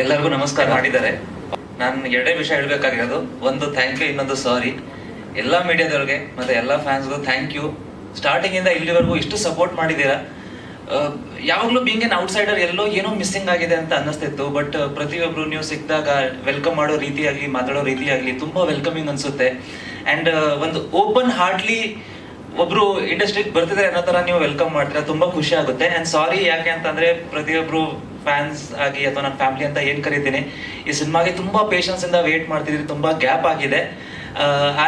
ಎಲ್ಲರಿಗೂ ನಮಸ್ಕಾರ ಮಾಡಿದ್ದಾರೆ. ನಾನು ಎರಡೇ ವಿಷಯ ಹೇಳ್ಬೇಕಾಗಿರೋದು. ಒಂದು ಥ್ಯಾಂಕ್ ಯು ಇನ್ನೊಂದು ಸಾರಿ ಎಲ್ಲ ಮೀಡಿಯಾದವ್ರಿಗೆ ಮತ್ತೆ ಎಲ್ಲ ಫ್ಯಾನ್ಸ್ಗೂ ಥ್ಯಾಂಕ್ ಯು ಸ್ಟಾರ್ಟಿಂಗ್ ಇಂದ ಇಲ್ಲಿವರೆಗೂ ಇಷ್ಟು ಸಪೋರ್ಟ್ ಮಾಡಿದ್ದೀರಾ? ಯಾವಾಗಲೂ ಬಿಂಗ್ ಎನ್ ಔಟ್ಸೈಡರ್ ಎಲ್ಲೋ ಏನೋ ಮಿಸ್ಸಿಂಗ್ ಆಗಿದೆ ಅಂತ ಅನ್ನಿಸ್ತಿತ್ತು. ಬಟ್ ಪ್ರತಿಯೊಬ್ರು ನೀವು ಸಿಕ್ಕಿದಾಗ ವೆಲ್ಕಮ್ ಮಾಡೋ ರೀತಿಯಾಗಲಿ, ಮಾತಾಡೋ ರೀತಿಯಾಗಲಿ ತುಂಬಾ ವೆಲ್ಕಮಿಂಗ್ ಅನ್ಸುತ್ತೆ. ಅಂಡ್ ಒಂದು ಓಪನ್ ಹಾರ್ಟ್ಲಿ ಒಬ್ರು ಇಂಡಸ್ಟ್ರಿಗೆ ಬರ್ತಿದ್ರೆ ಅನ್ನೋ ತರ ನೀವು ವೆಲ್ಕಮ್ ಮಾಡ್ತೀರಾ? ತುಂಬಾ ಖುಷಿ ಆಗುತ್ತೆ. ಅಂಡ್ ಸಾರಿ ಯಾಕೆ ಅಂತಂದ್ರೆ ಪ್ರತಿಯೊಬ್ರು ಫ್ಯಾನ್ಸ್ ಆಗಿ ಅಥವಾ ನನ್ನ ಫ್ಯಾಮಿಲಿ ಅಂತ ಏನ್ ಕರಿತೀನಿ, ಈ ಸಿನಿಮಾಗೆ ತುಂಬಾ ಪೇಷನ್ಸ್ ಇಂದ ವೇಟ್ ಮಾಡ್ತಿದ್ರಿ, ತುಂಬಾ ಗ್ಯಾಪ್ ಆಗಿದೆ.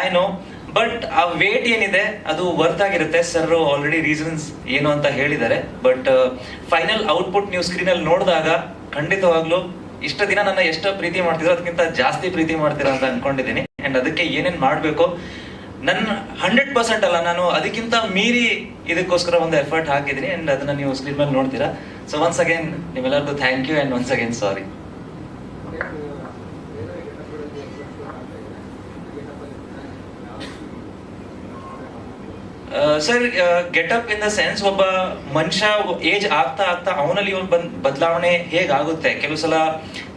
ಐ ನೋ ಬಟ್ ಆ ವೇಟ್ ಏನಿದೆ, ಅದು ವರ್ತ್ ಆಗಿರುತ್ತೆ. ಸರ್ ಆಲ್ರೆಡಿ ರೀಸನ್ಸ್ ಏನು ಅಂತ ಹೇಳಿದ್ದಾರೆ. ಬಟ್ ಫೈನಲ್ ಔಟ್ಪುಟ್ ನೀವು ಸ್ಕ್ರೀನ್ ಅಲ್ಲಿ ನೋಡಿದಾಗ ಖಂಡಿತವಾಗ್ಲೂ ಇಷ್ಟ ದಿನ ನನ್ನ ಎಷ್ಟು ಪ್ರೀತಿ ಮಾಡ್ತಿದ್ರು, ಅದಕ್ಕಿಂತ ಜಾಸ್ತಿ ಪ್ರೀತಿ ಮಾಡ್ತೀರಾ ಅಂತ ಅನ್ಕೊಂಡಿದ್ದೀನಿ. ಅಂಡ್ ಅದಕ್ಕೆ ಏನೇನ್ ಮಾಡ್ಬೇಕು? ನನ್ನ ಹಂಡ್ರೆಡ್ ಪರ್ಸೆಂಟ್ ಅಲ್ಲ, ನಾನು ಅದಕ್ಕಿಂತ ಮೀರಿ ಇದಕ್ಕೋಸ್ಕರ ಒಂದು ಎಫರ್ಟ್ ಹಾಕಿದ್ದೀನಿ ಅಂಡ್ ಅದನ್ನ ನೀವು ಸ್ಕ್ರೀನ್ ಮೇಲೆ ನೋಡ್ತೀರಾ. ಸೊ ಒನ್ಸ್ ಅಗೇನ್ ನಿಮ್ಮೆಲ್ಲರಿಗೂ thank you and once again sorry sir getup in the sense ಒಬ್ಬ ಮನುಷ್ಯ ಏಜ್ ಆಗ್ತಾ ಆಗ್ತಾ ಅವನಲ್ಲಿ ಒಂದು ಬಂದ್ ಬದಲಾವಣೆ ಹೇಗಾಗುತ್ತೆ? ಕೆಲವು ಸಲ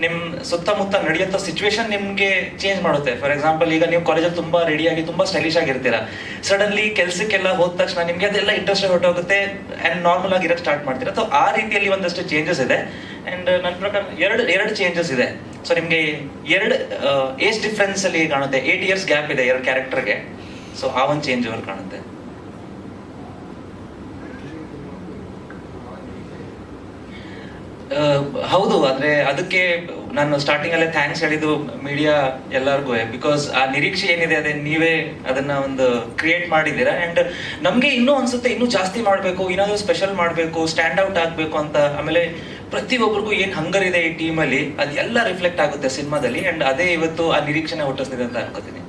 ನಿಮ್ ಸುತ್ತಮುತ್ತ ನಡೆಯುವಂತ ಸಿಚುವೇಶನ್ ನಿಮ್ಗೆ ಚೇಂಜ್ ಮಾಡುತ್ತೆ. ಫಾರ್ ಎಕ್ಸಾಂಪಲ್ ಈಗ ನೀವು ಕಾಲೇಜಲ್ಲಿ ತುಂಬಾ ರೆಡಿಯಾಗಿ ತುಂಬಾ ಸ್ಟೈಲಿಶ್ ಆಗಿರ್ತೀರಾ. ಸಡನ್ಲಿ ಕೆಲಸಕ್ಕೆಲ್ಲ ಹೋದ ತಕ್ಷಣ ನಿಮ್ಗೆ ಅದೆಲ್ಲ ಇಂಟ್ರೆಸ್ಟ್ ಹೊರಟೋಗುತ್ತೆ ಅಂಡ್ ನಾರ್ಮಲ್ ಆಗಿ ಇರಕ್ಕೆ ಸ್ಟಾರ್ಟ್ ಮಾಡ್ತೀರಾ? ಸೊ ಆ ರೀತಿಯಲ್ಲಿ ಒಂದಷ್ಟು ಚೇಂಜಸ್ ಇದೆ. ಅಂಡ್ ನನ್ನ ಪ್ರಕಾರ ಎರಡು ಎರಡು ಚೇಂಜಸ್ ಇದೆ. ಸೊ ನಿಮ್ಗೆ ಎರಡು ಏಜ್ ಡಿಫ್ರೆನ್ಸ್ ಅಲ್ಲಿ ಕಾಣುತ್ತೆ. ಏಟ್ ಇಯರ್ಸ್ ಗ್ಯಾಪ್ ಇದೆ ಎರಡು ಕ್ಯಾರೆಕ್ಟರ್ಗೆ ಸೊ ಆ ಒಂದು ಚೇಂಜ್ ಕಾಣುತ್ತೆ. ಹೌದು ಅಂದ್ರೆ ಅದಕ್ಕೆ ನಾನು ಸ್ಟಾರ್ಟಿಂಗ್ ಅಲ್ಲೇ ಥ್ಯಾಂಕ್ಸ್ ಹೇಳಿದ್ದು ಮೀಡಿಯಾ ಎಲ್ಲರಿಗೂ ಬಿಕಾಸ್ ಆ ನಿರೀಕ್ಷೆ ಏನಿದೆ, ಅದೇ ನೀವೇ ಅದನ್ನ ಒಂದು ಕ್ರಿಯೇಟ್ ಮಾಡಿದ್ದೀರಾ? ಅಂಡ್ ನಮ್ಗೆ ಇನ್ನೂ ಅನ್ಸುತ್ತೆ, ಇನ್ನೂ ಜಾಸ್ತಿ ಮಾಡ್ಬೇಕು ಏನಾದ್ರು ಸ್ಪೆಷಲ್ ಮಾಡಬೇಕು ಸ್ಟ್ಯಾಂಡ್ ಔಟ್ ಆಗ್ಬೇಕು ಅಂತ. ಆಮೇಲೆ ಪ್ರತಿಯೊಬ್ಬರಿಗೂ ಏನ್ ಹಂಗರ್ ಇದೆ ಈ ಟೀಮ್ ಅಲ್ಲಿ ಅದೆಲ್ಲ ರಿಫ್ಲೆಕ್ಟ್ ಆಗುತ್ತೆ ಸಿನಿಮಾದಲ್ಲಿ. ಅಂಡ್ ಅದೇ ಇವತ್ತು ಆ ನಿರೀಕ್ಷೆನ ಹುಟ್ಟಿಸ್ತಿದೆ ಅಂತ ಅನ್ಕೋತೀನಿ.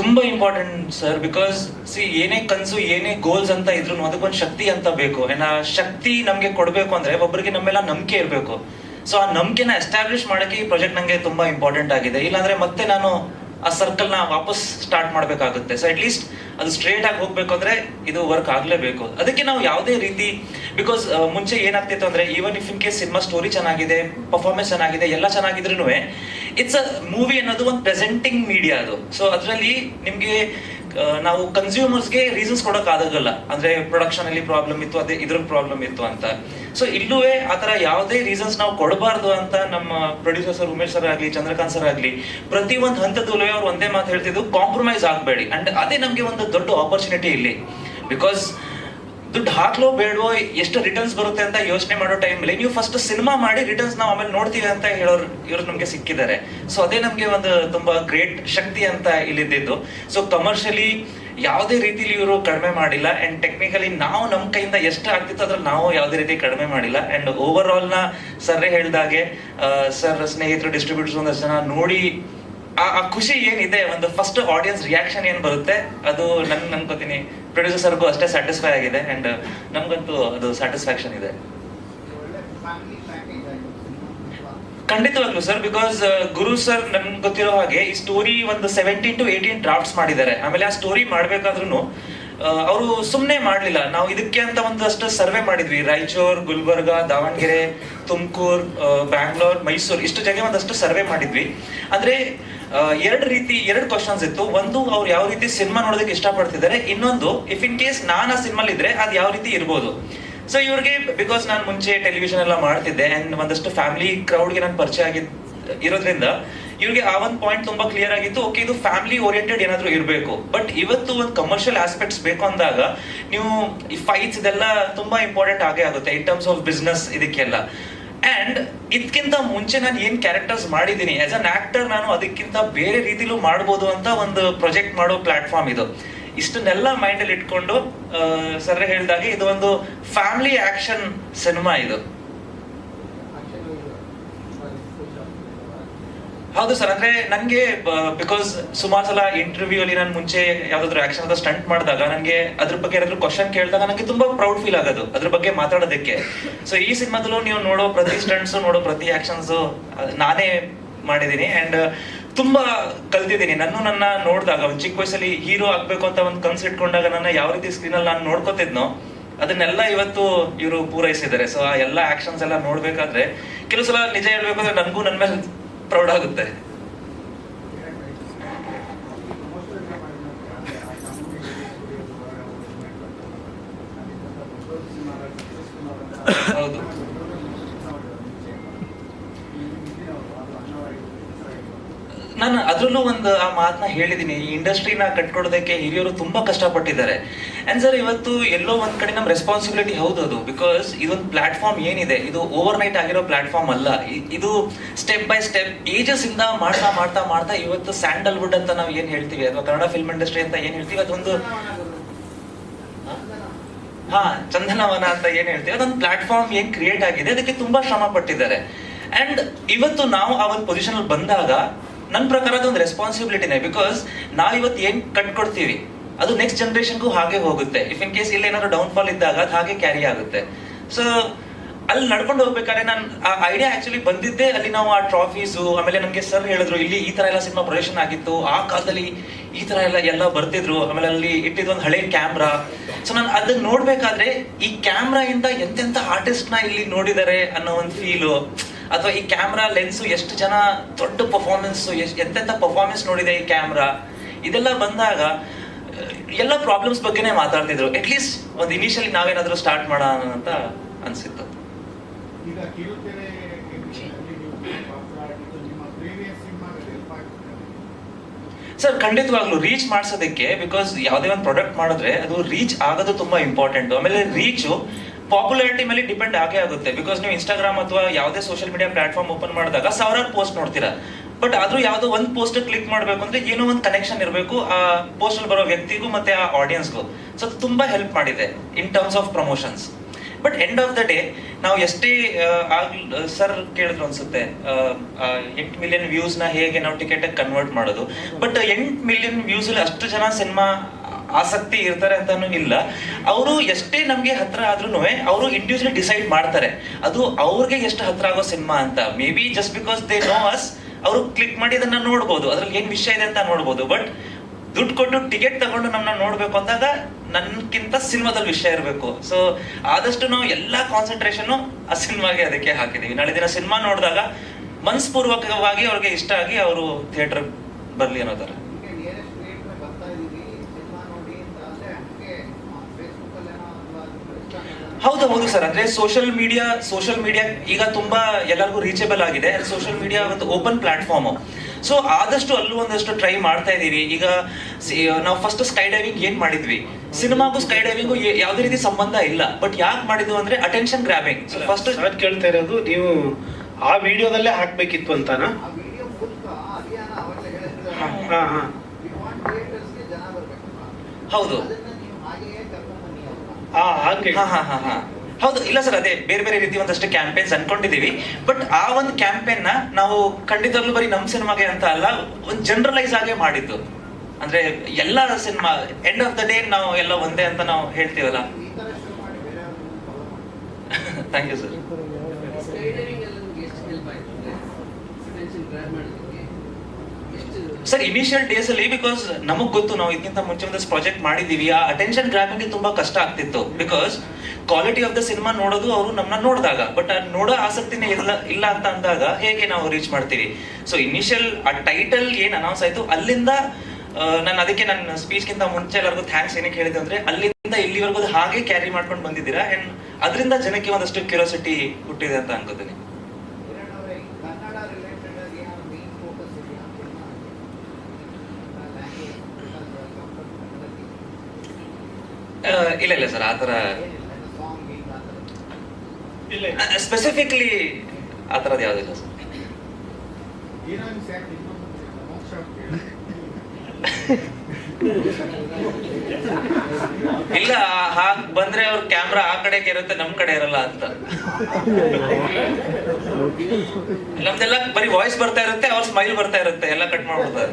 ತುಂಬಾ ಇಂಪಾರ್ಟೆಂಟ್ ಸರ್ ಬಿಕಾಸ್ ಸಿ ಏನೇ ಕನ್ಸು, ಏನೇ ಗೋಲ್ಸ್ ಅಂತ ಇದ್ರು ಅದಕ್ಕೊಂದು ಶಕ್ತಿ ಅಂತ ಬೇಕು. ಏನ ಶಕ್ತಿ ನಮ್ಗೆ ಕೊಡ್ಬೇಕು ಅಂದ್ರೆ ಒಬ್ಬರಿಗೆ ನಮ್ಮೆಲ್ಲ ನಂಬಿಕೆ ಇರಬೇಕು. ಸೊ ಆ ನಂಬಿಕೆನ ಎಸ್ಟಾಬ್ಲಿಷ್ ಮಾಡಕ್ಕೆ ಈ ಪ್ರಾಜೆಕ್ಟ್ ನಂಗೆ ತುಂಬಾ ಇಂಪಾರ್ಟೆಂಟ್ ಆಗಿದೆ. ಇಲ್ಲಾಂದ್ರೆ ಮತ್ತೆ ನಾನು ಆ ಸರ್ಕಲ್ನ ವಾಪಸ್ ಸ್ಟಾರ್ಟ್ ಮಾಡ್ಬೇಕಾಗುತ್ತೆ. ಸೊ ಅಟ್ಲೀಸ್ಟ್ ಅದು ಸ್ಟ್ರೇಟ್ ಆಗಿ ಹೋಗ್ಬೇಕು ಅಂದ್ರೆ ಇದು ವರ್ಕ್ ಆಗ್ಲೇಬೇಕು. ಅದಕ್ಕೆ ನಾವು ಯಾವುದೇ ರೀತಿ ಬಿಕಾಸ್ ಮುಂಚೆ ಏನಾಗ್ತಿತ್ತು ಅಂದ್ರೆ even if in case cinema story ಚೆನ್ನಾಗಿದೆ ಪರ್ಫಾರ್ಮೆನ್ಸ್ ಚೆನ್ನಾಗಿದೆ, ಎಲ್ಲ ಚೆನ್ನಾಗಿದ್ರು ಇಟ್ಸ್ ಅ ಮೂವಿ ಅನ್ನೋದು ಒಂದು ಪ್ರೆಸೆಂಟಿಂಗ್ ಮೀಡಿಯಾ ಅದು. ಸೊ ಅದರಲ್ಲಿ ನಿಮ್ಗೆ ನಾವು ಕನ್ಸ್ಯೂಮರ್ಸ್ಗೆ ರೀಸನ್ಸ್ ಕೊಡಕ್ ಆಗೋದಲ್ಲ. ಅಂದ್ರೆ ಪ್ರೊಡಕ್ಷನ್ ಅಲ್ಲಿ ಪ್ರಾಬ್ಲಮ್ ಇತ್ತು, ಅದೇ ಇದ್ರ ಪ್ರಾಬ್ಲಮ್ ಇತ್ತು ಅಂತ. ಸೊ ಇಲ್ಲೂವೇ ಆತರ ಯಾವುದೇ ರೀಸನ್ಸ್ ನಾವು ಕೊಡಬಾರ್ದು ಅಂತ ನಮ್ಮ ಪ್ರೊಡ್ಯೂಸರ್ ಸರ್ ಉಮೇಶ್ ಸರ್ ಆಗ್ಲಿ, ಚಂದ್ರಕಾಂತ್ ಸರ್ ಆಗ್ಲಿ, ಪ್ರತಿ ಒಂದು ಹಂತದಲ್ಲೂ ಅವ್ರು ಒಂದೇ ಮಾತು ಹೇಳ್ತಿದ್ದು ಕಾಂಪ್ರಮೈಸ್ ಆಗಬೇಡಿ. ಅಂಡ್ ಅದೇ ನಮ್ಗೆ ಒಂದು ದೊಡ್ಡ ಆಪರ್ಚುನಿಟಿ ಇಲ್ಲಿ. ಬಿಕಾಸ್ ದುಡ್ಡು ಹಾಕ್ಲೋ ಬೇಡವೋ, ಎಷ್ಟು ರಿಟರ್ನ್ಸ್ ಬರುತ್ತೆ ಅಂತ ಯೋಚನೆ ಮಾಡೋ ಟೈಮಲ್ಲಿ ನೀವು ಫಸ್ಟ್ ಸಿನಿಮಾ ಮಾಡಿ ರಿಟರ್ನ್ಸ್ ನಾವು ಆಮೇಲೆ ನೋಡ್ತೀವಿ ಅಂತ ಹೇಳೋರು, ಇವರು ನಮಗೆ ಸಿಕ್ಕಿದ್ದಾರೆ. ಸೊ ಅದೇ ನಮಗೆ ಒಂದು ತುಂಬಾ ಗ್ರೇಟ್ ಶಕ್ತಿ ಅಂತ ಇಲ್ಲಿದ್ದು ಸೊ ಕಮರ್ಷಿಯಲಿ ಯಾವುದೇ ರೀತಿಲಿ ಇವರು ಕಡಿಮೆ ಮಾಡಿಲ್ಲ ಅಂಡ್ ಟೆಕ್ನಿಕಲಿ ನಾವು ನಮ್ಮ ಕೈಯಿಂದ ಎಷ್ಟು ಆಗ್ತಿತ್ತು ಅದ್ರಲ್ಲಿ ನಾವು ಯಾವುದೇ ರೀತಿ ಕಡಿಮೆ ಮಾಡಿಲ್ಲ. ಅಂಡ್ ಓವರ್ ಆಲ್ನ ಸರ್ ಹೇಳ್ದಾಗೆ ಸರ್ ಸ್ನೇಹಿತರು ಡಿಸ್ಟ್ರಿಬ್ಯೂಟರ್ಸ್ ಒಂದಷ್ಟು ಜನ ನೋಡಿ, ಆ ಖುಷಿ ಏನಿದೆ? ಒಂದು ಫಸ್ಟ್ ಆಡಿಯನ್ಸ್ ರಿಯಾಕ್ಷನ್ ಏನ್ ಬರುತ್ತೆ? ಅದು ನನ್ ಅನ್ಕೋತೀನಿ ಪ್ರೊಡ್ಯೂಸರ್ ಸರ್ಗೂ ಅಷ್ಟೇ ಸ್ಯಾಟಿಸ್ಫೈ ಆಗಿದೆ ಅಂಡ್ ನಮಗಂತೂ ಅದು ಸ್ಯಾಟಿಸ್ಫ್ಯಾಕ್ಷನ್ ಇದೆ. ಖಂಡಿತವಾಗ್ಲೂ ಸರ್ ಬಿಕಾಸ್ ಗುರು ಸರ್ ನಮ್ಗೆ ಗೊತ್ತಿರೋ ಹಾಗೆ ಈ ಸ್ಟೋರಿ ಒಂದು ಸೆವೆಂಟೀನ್ ಟು ಏಯ್ಟೀನ್ ಡ್ರಾಫ್ಟ್ಸ್ ಮಾಡಿದ್ದಾರೆ. ಆಮೇಲೆ ಆ ಸ್ಟೋರಿ ಮಾಡ್ಬೇಕಾದ್ರೂ ಅವರು ಸುಮ್ಮನೆ ಮಾಡ್ಲಿಲ್ಲ. ನಾವು ಇದಕ್ಕೆ ಅಂತ ಒಂದಷ್ಟು ಸರ್ವೆ ಮಾಡಿದ್ವಿ. ರಾಯಚೂರ್, ಗುಲ್ಬರ್ಗ, ದಾವಣಗೆರೆ, ತುಮಕೂರು ಬ್ಯಾಂಗ್ಳೂರ್, ಮೈಸೂರು, ಇಷ್ಟು ಜಾಗ ಒಂದಷ್ಟು ಸರ್ವೆ ಮಾಡಿದ್ವಿ. ಅಂದ್ರೆ ಎರಡು ರೀತಿ, ಎರಡು ಕ್ವಶನ್ಸ್ ಇತ್ತು. ಒಂದು, ಅವ್ರು ಯಾವ ರೀತಿ ಸಿನಿಮಾ ನೋಡೋದಕ್ಕೆ ಇಷ್ಟಪಡ್ತಿದ್ದಾರೆ. ಇನ್ನೊಂದು ಇಫ್ ಇನ್ ಕೇಸ್ ನಾನು ಆ ಸಿನಿಮಾಲ್ ಇದ್ರೆ ಅದು ಯಾವ ರೀತಿ ಇರ್ಬೋದು. ಸೊ ಇವ್ರಿಗೆ ಬಿಕಾಸ್ ನಾನು ಮುಂಚೆ ಟೆಲಿವಿಷನ್ ಎಲ್ಲ ಮಾಡ್ತಿದ್ದೆ ಅಂಡ್ ಒಂದಷ್ಟು ಫ್ಯಾಮಿಲಿ ಕ್ರೌಡ್ಗೆ ನಾನು ಪರಿಚಯ ಆಗಿ ಇರೋದ್ರಿಂದ ಇವ್ರಿಗೆ ಆ ಒಂದು ಪಾಯಿಂಟ್ ತುಂಬಾ ಕ್ಲಿಯರ್ ಆಗಿತ್ತು. ಓಕೆ ಇದು ಫ್ಯಾಮಿಲಿ ಓರಿಯೆಂಟೆಡ್ ಏನಾದರೂ ಇರಬೇಕು. ಬಟ್ ಇವತ್ತು ಒಂದು ಕಮರ್ಷಿಯಲ್ ಆಸ್ಪೆಕ್ಟ್ಸ್ ಬೇಕು ಅಂದಾಗ ನೀವು ಫೈಟ್ಸ್ ಇದೆಲ್ಲ ತುಂಬಾ ಇಂಪಾರ್ಟೆಂಟ್ ಆಗೇ ಆಗುತ್ತೆ ಇನ್ ಟರ್ಮ್ಸ್ ಆಫ್ ಬಿಸ್ನೆಸ್ ಇದಕ್ಕೆಲ್ಲ. ಅಂಡ್ ಇದಕ್ಕಿಂತ ಮುಂಚೆ ನಾನು ಏನ್ ಕ್ಯಾರೆಕ್ಟರ್ಸ್ ಮಾಡಿದ್ದೀನಿ. ಆಸ್ ಅನ್ ಆಕ್ಟರ್ ನಾನು ಅದಕ್ಕಿಂತ ಬೇರೆ ರೀತಿಲೂ ಮಾಡ್ಬೋದು ಅಂತ ಒಂದು ಪ್ರೊಜೆಕ್ಟ್ ಮಾಡೋ ಪ್ಲಾಟ್ಫಾರ್ಮ್ ಇದು. ಇಷ್ಟನ್ನೆಲ್ಲ ಮೈಂಡ್ ಅಲ್ಲಿ ಇಟ್ಕೊಂಡು ಸರ್ ಹೇಳ್ದಾಗೆ ಇದು ಒಂದು ಫ್ಯಾಮಿಲಿ ಆಕ್ಷನ್ ಸಿನಿಮಾ ಇದು. ಹೌದು ಸರ್, ಅಂದ್ರೆ ನನ್ಗೆ ಬಿಕಾಸ್ ಸುಮಾರು ಸಲ ಇಂಟರ್ವ್ಯೂ ಅಲ್ಲಿ ನಾನು ಮುಂಚೆ ಯಾವ್ದಾದ್ರು ಆಕ್ಷನ್ ಅಥವಾ ಸ್ಟಂಟ್ ಮಾಡಿದಾಗ ನನಗೆ ಅದ್ರ ಬಗ್ಗೆ ಏನಾದ್ರು ಕ್ವಶನ್ ಕೇಳಿದಾಗ ನನಗೆ ತುಂಬಾ ಪ್ರೌಡ್ ಫೀಲ್ ಆಗೋದು, ಅದ್ರ ಬಗ್ಗೆ ಮಾತಾಡೋದಕ್ಕೆ. ಸೊ ಈ ಸಿನಿಮಾದಲ್ಲೂ ನೀವು ನೋಡೋ ಪ್ರತಿ ಸ್ಟಂಟ್ಸ್ ನೋಡೋ ಪ್ರತಿ ಆಕ್ಷನ್ಸ್ ನಾನೇ ಮಾಡಿದ್ದೀನಿ ಅಂಡ್ ತುಂಬಾ ಕಲ್ತಿದ್ದೀನಿ. ನಾನು ನನ್ನ ನೋಡಿದಾಗ, ಒಂದು ಚಿಕ್ಕ ವಯಸ್ಸಲ್ಲಿ ಹೀರೋ ಆಗ್ಬೇಕು ಅಂತ ಒಂದು ಕನ್ಸು ಇಟ್ಕೊಂಡಾಗ ನನ್ನ ಯಾವ ರೀತಿ ಸ್ಕ್ರೀನ್ ಅಲ್ಲಿ ನಾನು ನೋಡ್ಕೋತಿದ್ನೋ, ಅದನ್ನೆಲ್ಲ ಇವತ್ತು ಇವರು ಪೂರೈಸಿದ್ದಾರೆ. ಸೊ ಆ ಎಲ್ಲ ಆಕ್ಷನ್ಸ್ ಎಲ್ಲ ನೋಡ್ಬೇಕಾದ್ರೆ, ಕೆಲವು ಸಲ ನಿಜ ಹೇಳ್ಬೇಕಂದ್ರೆ ನನಗೂ ನನ್ನ ಮೇಲೆ ಪ್ರೌಡ್ ಆಗುತ್ತೆ ಹೌದು ನಾನು ಅದ್ರಲ್ಲೂ ಒಂದು ಆ ಮಾತನ್ನ ಹೇಳಿದೀನಿ. ಈ ಇಂಡಸ್ಟ್ರಿನ ಕಟ್ಕೊಡೋದಕ್ಕೆ ಹಿರಿಯರು ತುಂಬಾ ಕಷ್ಟಪಟ್ಟಿದ್ದಾರೆ. ಅಂಡ್ ಸರ್ ಇವತ್ತು ಎಲ್ಲೋ ಒಂದ್ ಕಡೆ ನಮ್ಮ ರೆಸ್ಪಾನ್ಸಿಬಿಲಿಟಿ ಹೌದು ಅದು. ಬಿಕಾಸ್ ಇದೊಂದು ಪ್ಲಾಟ್ಫಾರ್ಮ್ ಏನಿದೆ ಇದು ಓವರ್ ನೈಟ್ ಆಗಿರೋ ಪ್ಲಾಟ್ಫಾರ್ಮ್ ಅಲ್ಲ. ಇದು ಸ್ಟೆಪ್ ಬೈ ಸ್ಟೆಪ್ ಏಜಸ್ ಇಂದ ಮಾಡ್ತಾ ಮಾಡ್ತಾ ಮಾಡ್ತಾ ಇವತ್ತು ಸ್ಯಾಂಡಲ್ವುಡ್ ಅಂತ ನಾವು ಏನ್ ಹೇಳ್ತೀವಿ? ಅಥವಾ ಕನ್ನಡ ಫಿಲ್ಮ್ ಇಂಡಸ್ಟ್ರಿ ಅಂತ ಏನ್ ಹೇಳ್ತೀವಿ? ಅದೊಂದು ಹಾ ಚಂದನವನ ಅಂತ ಏನ್ ಹೇಳ್ತೀವಿ? ಅದೊಂದು ಪ್ಲಾಟ್ಫಾರ್ಮ್ ಏನ್ ಕ್ರಿಯೇಟ್ ಆಗಿದೆ. ಅದಕ್ಕೆ ತುಂಬಾ ಶ್ರಮ ಪಟ್ಟಿದ್ದಾರೆ. ಅಂಡ್ ಇವತ್ತು ನಾವು ಆ ಒಂದು ಪೊಸಿಷನ್ ಅಲ್ಲಿ ಬಂದಾಗ ನನ್ನ ಪ್ರಕಾರ ಅದೊಂದು ರೆಸ್ಪಾನ್ಸಿಬಿಲಿಟಿನೇ ಬಿಕಾಸ್ ನಾವು ಇವತ್ತು ಏನ್ ಕಟ್ಕೊಡ್ತೀವಿ ಅದು ನೆಕ್ಸ್ಟ್ ಜನರೇಷನ್ಗೂ ಹಾಗೆ ಹೋಗುತ್ತೆ. ಇಫ್ ಇನ್ ಕೇಸ್ ಇಲ್ಲಿ ಏನಾದ್ರು ಡೌನ್ ಫಾಲ್ ಇದ್ದಾಗ ಅದು ಹಾಗೆ ಕ್ಯಾರಿ ಆಗುತ್ತೆ. ಸೊ ಅಲ್ಲಿ ನಡ್ಕೊಂಡು ಹೋಗ್ಬೇಕಾದ್ರೆ ನಾನು ಆ ಐಡಿಯಾ ಆಕ್ಚುಲಿ ಬಂದಿದ್ದೆ ಅಲ್ಲಿ ನಾವು ಆ ಟ್ರಾಫೀಸು ಆಮೇಲೆ ನಮಗೆ ಸರ್ ಹೇಳಿದ್ರು, ಇಲ್ಲಿ ಈ ತರ ಎಲ್ಲ ಸಿನಿಮಾ ಪ್ರೊಡಕ್ಷನ್ ಆಗಿತ್ತು, ಆ ಕಾಲದಲ್ಲಿ ಈ ತರ ಎಲ್ಲ ಎಲ್ಲ ಬರ್ತಿದ್ರು, ಆಮೇಲೆ ಅಲ್ಲಿ ಇಟ್ಟಿದ್ದು ಒಂದು ಹಳೆ ಕ್ಯಾಮ್ರಾ ಸೊ ನಾನು ಅದನ್ನ ನೋಡ್ಬೇಕಾದ್ರೆ ಈ ಕ್ಯಾಮ್ರಾ ಇಂದ ಎಂತೆಂತ ಆರ್ಟಿಸ್ಟ್ನ ಇಲ್ಲಿ ನೋಡಿದ್ದಾರೆ ಅನ್ನೋ ಒಂದು ಫೀಲು ಅಥವಾ ಈ ಕ್ಯಾಮ್ರಾ ಲೆನ್ಸು ಎಷ್ಟು ಜನ ದೊಡ್ಡ ಪರ್ಫಾರ್ಮೆನ್ಸ್ ಎಂತೆಂಥ ಪರ್ಫಾರ್ಮೆನ್ಸ್ ನೋಡಿದೆ ಈ ಕ್ಯಾಮ್ರಾ ಇದೆಲ್ಲ ಬಂದಾಗ ಎಲ್ಲ ಪ್ರಾಬ್ಲಮ್ಸ್ ಬಗ್ಗೆನೇ ಮಾತಾಡ್ತಿದ್ರು. ಅಟ್ಲೀಸ್ಟ್ ಒಂದು ಇನಿಷಿಯಲಿ ನಾವೇನಾದರೂ ಸ್ಟಾರ್ಟ್ ಮಾಡೋಣ ಅಂತ ಅನ್ಸಿತ್ತು. ಸರ್ ಖಂಡಿತವಾಗ್ಲು ರೀಚ್ ಮಾಡಿಸೋದಕ್ಕೆ ಬಿಕಾಸ್ ಯಾವುದೇ ಒಂದು ಪ್ರಾಡಕ್ಟ್ ಮಾಡಿದ್ರೆ ಅದು ರೀಚ್ ಆಗೋದು ತುಂಬಾ ಇಂಪಾರ್ಟೆಂಟ್ ಆಮೇಲೆ ರೀಚು ಪಾಪ್ಯುಲಾರಿಟಿ ಮೇಲೆ ಡಿಪೆಂಡ್ ಆಗೇ ಆಗುತ್ತೆ. ಬಿಕಾಸ್ ನೀವು ಇನ್ಸ್ಟಾಗ್ರಾಮ್ ಅಥವಾ ಯಾವುದೇ ಸೋಷಿಯಲ್ ಮೀಡಿಯಾ ಪ್ಲಾಟ್ಫಾರ್ಮ್ ಓಪನ್ ಮಾಡಿದಾಗ ಸಾವಿರಾರು ಪೋಸ್ಟ್ ನೋಡ್ತೀರಾ. ಬಟ್ ಆದ್ರೂ ಯಾವುದೋ ಒಂದು ಪೋಸ್ಟ್ ಕ್ಲಿಕ್ ಮಾಡಬೇಕು ಅಂದ್ರೆ ಏನೋ ಒಂದು ಕನೆಕ್ಷನ್ ಇರಬೇಕು ಆ ಪೋಸ್ಟ್ ಬರೋ ವ್ಯಕ್ತಿಗೂ ಮತ್ತೆ ಆ ಆಡಿಯನ್ಸ್ಗೂ ಸೊ ತುಂಬಾ ಹೆಲ್ಪ್ ಮಾಡಿದೆ in terms of promotions but end of the day ನಾವು ಎಷ್ಟೇ ಸರ್ ಕೇಳಿದ್ರು ಅನ್ಸುತ್ತೆ ಎಂಟು ಮಿಲಿಯನ್ ವ್ಯೂಸ್ನ ಹೇಗೆ ನಾವು ಟಿಕೆಟ್ ಕನ್ವರ್ಟ್ ಮಾಡೋದು. ಬಟ್ ಎಂಟು ಮಿಲಿಯನ್ ವ್ಯೂಸ್ ಅಲ್ಲಿ ಅಷ್ಟು ಜನ ಸಿನಿಮಾ ಆಸಕ್ತಿ ಇರ್ತಾರೆ ಅಂತಾನು ಇಲ್ಲ. ಅವರು ಎಷ್ಟೇ ನಮ್ಗೆ ಹತ್ರ ಆದ್ರೂ ಅವರು ಇಂಡಿವಿಜುವಲಿ ಡಿಸೈಡ್ ಮಾಡ್ತಾರೆ. ಅದು ಅವ್ರಿಗೆ ಎಷ್ಟು ಹತ್ರ ಆಗೋ ಸಿನಿಮಾ ಅಂತ. Maybe just because they know us ಅವರು ಕ್ಲಿಕ್ ಮಾಡಿ ಅದನ್ನ ನೋಡ್ಬೋದು. ಅದ್ರಲ್ಲಿ ಏನ್ ವಿಷಯ ಇದೆ ಅಂತ ನೋಡ್ಬೋದು. ಬಟ್ ದುಡ್ಡು ಕೊಟ್ಟು ಟಿಕೆಟ್ ತಗೊಂಡು ನಮ್ಮನ್ನ ನೋಡ್ಬೇಕು ಅಂದಾಗ ನನ್ಕಿಂತ ಸಿನಿಮಾದಲ್ಲಿ ವಿಷಯ ಇರಬೇಕು. ಸೊ ಆದಷ್ಟು ನಾವು ಎಲ್ಲಾ ಕಾನ್ಸಂಟ್ರೇಷನ್ ಆ ಸಿನಿಮಾಗೆ ಅದಕ್ಕೆ ಹಾಕಿದೀವಿ. ನಾಳೆ ದಿನ ಸಿನಿಮಾ ನೋಡಿದಾಗ ಮನಸ್ಪೂರ್ವಕವಾಗಿ ಅವ್ರಿಗೆ ಇಷ್ಟ ಆಗಿ ಅವರು ಥಿಯೇಟರ್ ಬರ್ಲಿ ಅನ್ನೋ ತರ ಈಗ ನಿಯರೆಸ್ಟ್ ಡೇಟ್ನ ಬರ್ತಾ ಇದೀವಿ ಸಿನಿಮಾ ನೋಡಿ ಅಂತ ಅಂದ್ರೆ ಹಂಗೆ ಫೇಸ್ಬುಕ್ ಅಲ್ಲೇನೋ ಅಥವಾ ಇನ್ಸ್ಟಾಗ್ರಾಮ್ ಹೌದು ಹೌದು ಸರ್. ಅಂದ್ರೆ ಸೋಷಿಯಲ್ ಮೀಡಿಯಾ ಸೋಷಿಯಲ್ ಮೀಡಿಯಾ ಈಗ ತುಂಬಾ ಎಲ್ಲರಿಗೂ ರೀಚೇಬಲ್ ಆಗಿದೆ. ಸೋಷಿಯಲ್ ಮೀಡಿಯಾ ಒಂದು ಓಪನ್ ಪ್ಲಾಟ್ಫಾರ್ಮ್ ಸೊ ಆದಷ್ಟು ಅಲ್ಲೂ ಒಂದಷ್ಟು ಟ್ರೈ ಮಾಡ್ತಾ ಇದೀವಿ ಈಗ ಸಿ- ನಾವು ಫಸ್ಟ್ ಸ್ಕೈ ಡೈವಿಂಗ್ ಏನ್ ಮಾಡಿದ್ವಿ? ಸಿನಿಮಾಗೂ ಸ್ಕೈ ಡೈವಿಂಗು ಯಾವುದೇ ರೀತಿ ಸಂಬಂಧ ಇಲ್ಲ. ಬಟ್ ಯಾಕೆ ಮಾಡಿದ್ವು ಅಂದ್ರೆ attention grabbing so first sir ಕೇಳ್ತಾ ಇರೋದು ನೀವು ಆ ವಿಡಿಯೋದಲ್ಲೇ ಹಾಕ್ಬೇಕಿತ್ತು ಅಂತಾನ? ಆ ಅವ್ರನ್ನ ಹಾ ಹೌದು, ಇಲ್ಲ ಸರ್, ಅದೇ ಬೇರೆ ಬೇರೆ ರೀತಿ ಒಂದಷ್ಟು ಕ್ಯಾಂಪೇನ್ಸ್ ಅನ್ಕೊಂಡಿದೀವಿ ಬಟ್ ಆ ಒಂದು ಕ್ಯಾಂಪೇನ್ನ ನಾವು ಖಂಡಿತವಾಗ್ಲೂ ಬರೀ ನಮ್ ಸಿನಿಮಾಗೆ ಅಂತ ಅಲ್ಲ, ಒಂದು ಜನರಲೈಸ್ ಆಗೇ ಮಾಡಿದ್ದು. ಅಂದ್ರೆ ಎಲ್ಲ cinema end of the day ನಾವು ಎಲ್ಲ ಒಂದೇ ಅಂತ ನಾವು ಹೇಳ್ತೀವಲ್ಲ. ಥ್ಯಾಂಕ್ ಯು ಸರ್ ಸ್ಕೈಡೈವಿಂಗ್ ಎಲ್ಲ ನಿಮ್ಗೆ ಎಷ್ಟು ಹೆಲ್ಪ್ ಆಯ್ತು ಅಂದ್ರೆ ಅಟೆನ್ಷನ್ ಗ್ರ್ಯಾಬ್ ಮಾಡೋದಕ್ಕೆ ಎಷ್ಟು ಸರ್ ಇನಿಷಿಯಲ್ ಡೇಸ್ ಅಲ್ಲಿ ಬಿಕಾಸ್ ನಮಗ್ ಗೊತ್ತು ನಾವು ಇದಕ್ಕಿಂತ ಮುಂಚೆ ಒಂದು ಪ್ರಾಜೆಕ್ಟ್ ಮಾಡಿದೀವಿ ಆ ಅಟೆನ್ಷನ್ ಗ್ರಾಬಿಂಗ್ ತುಂಬಾ ಕಷ್ಟ ಆಗ್ತಿತ್ತು. Because quality of the cinema ನೋಡೋದು ಅವರು ನಮ್ಮನ್ನ ನೋಡಿದಾಗ. ಬಟ್ ನೋಡೋ ಆಸಕ್ತಿನೇ ಇಲ್ಲ ಇಲ್ಲ ಅಂತ ಅಂದಾಗ ಹೇಗೆ ನಾವು ರೀಚ್ ಮಾಡ್ತೀವಿ? ಸೊ ಇನಿಷಿಯಲ್ ಆ ಟೈಟಲ್ ಏನ್ ಅನೌನ್ಸ್ ಆಯ್ತು, ಅಲ್ಲಿಂದ ನಾನು ಅದಕ್ಕೆ ನನ್ನ ಸ್ಪೀಚ್ಗಿಂತ ಮುಂಚೆ ಎಲ್ಲರಿಗೂ ಥ್ಯಾಂಕ್ಸ್ ಏನಕ್ಕೆ ಹೇಳಿದೆ ಅಂದ್ರೆ, ಅಲ್ಲಿಂದ ಇಲ್ಲಿವರೆಗೂ ಹಾಗೆ ಕ್ಯಾರಿ ಮಾಡ್ಕೊಂಡು ಬಂದಿದ್ದೀರಾ? ಅಂಡ್ ಅದರಿಂದ ಜನಕ್ಕೆ ಒಂದಷ್ಟು ಕ್ಯೂರಿಯಾಸಿಟಿ ಹುಟ್ಟಿದೆ ಅಂತ ಅನ್ಕೋತೀನಿ ಕಿರಣ್ ಅವರೇ ಈ ಕನ್ನಡ ರಿಲೇಟೆಡ್ ಆಗಿ ಏನಾದ್ರು ಮೇನ್ ಫೋಕಸ್ ಇದೆಯಾ ಲ್ಯಾಂಗ್ವೇಜ್ ಕನ್ನಡಕ್ಕೆ ಇಲ್ಲ ಇಲ್ಲ ಸರ್ ಆತರ ಆ ಥರ ಇಲ್ಲ ಸ್ಪೆಸಿಫಿಕ್ಲಿ ಆ ಥರದ್ದು ಯಾವುದಿಲ್ಲ ಸರ್. ಇಲ್ಲ ಹಾಗ್ ಬಂದ್ರೆ ಅವ್ರ ಕ್ಯಾಮ್ರಾ ಆ ಕಡೆಗೆ ಇರುತ್ತೆ ನಮ್ ಕಡೆ ಇರಲ್ಲ ಅಂತ. ನಮ್ದೆಲ್ಲ ಬರೀ ವಾಯ್ಸ್ ಬರ್ತಾ ಇರುತ್ತೆ ಅವ್ರ ಸ್ಮೈಲ್ ಬರ್ತಾ ಇರುತ್ತೆ ಎಲ್ಲ ಕಟ್ ಮಾಡ್ಬಿಡ್ತಾರೆ.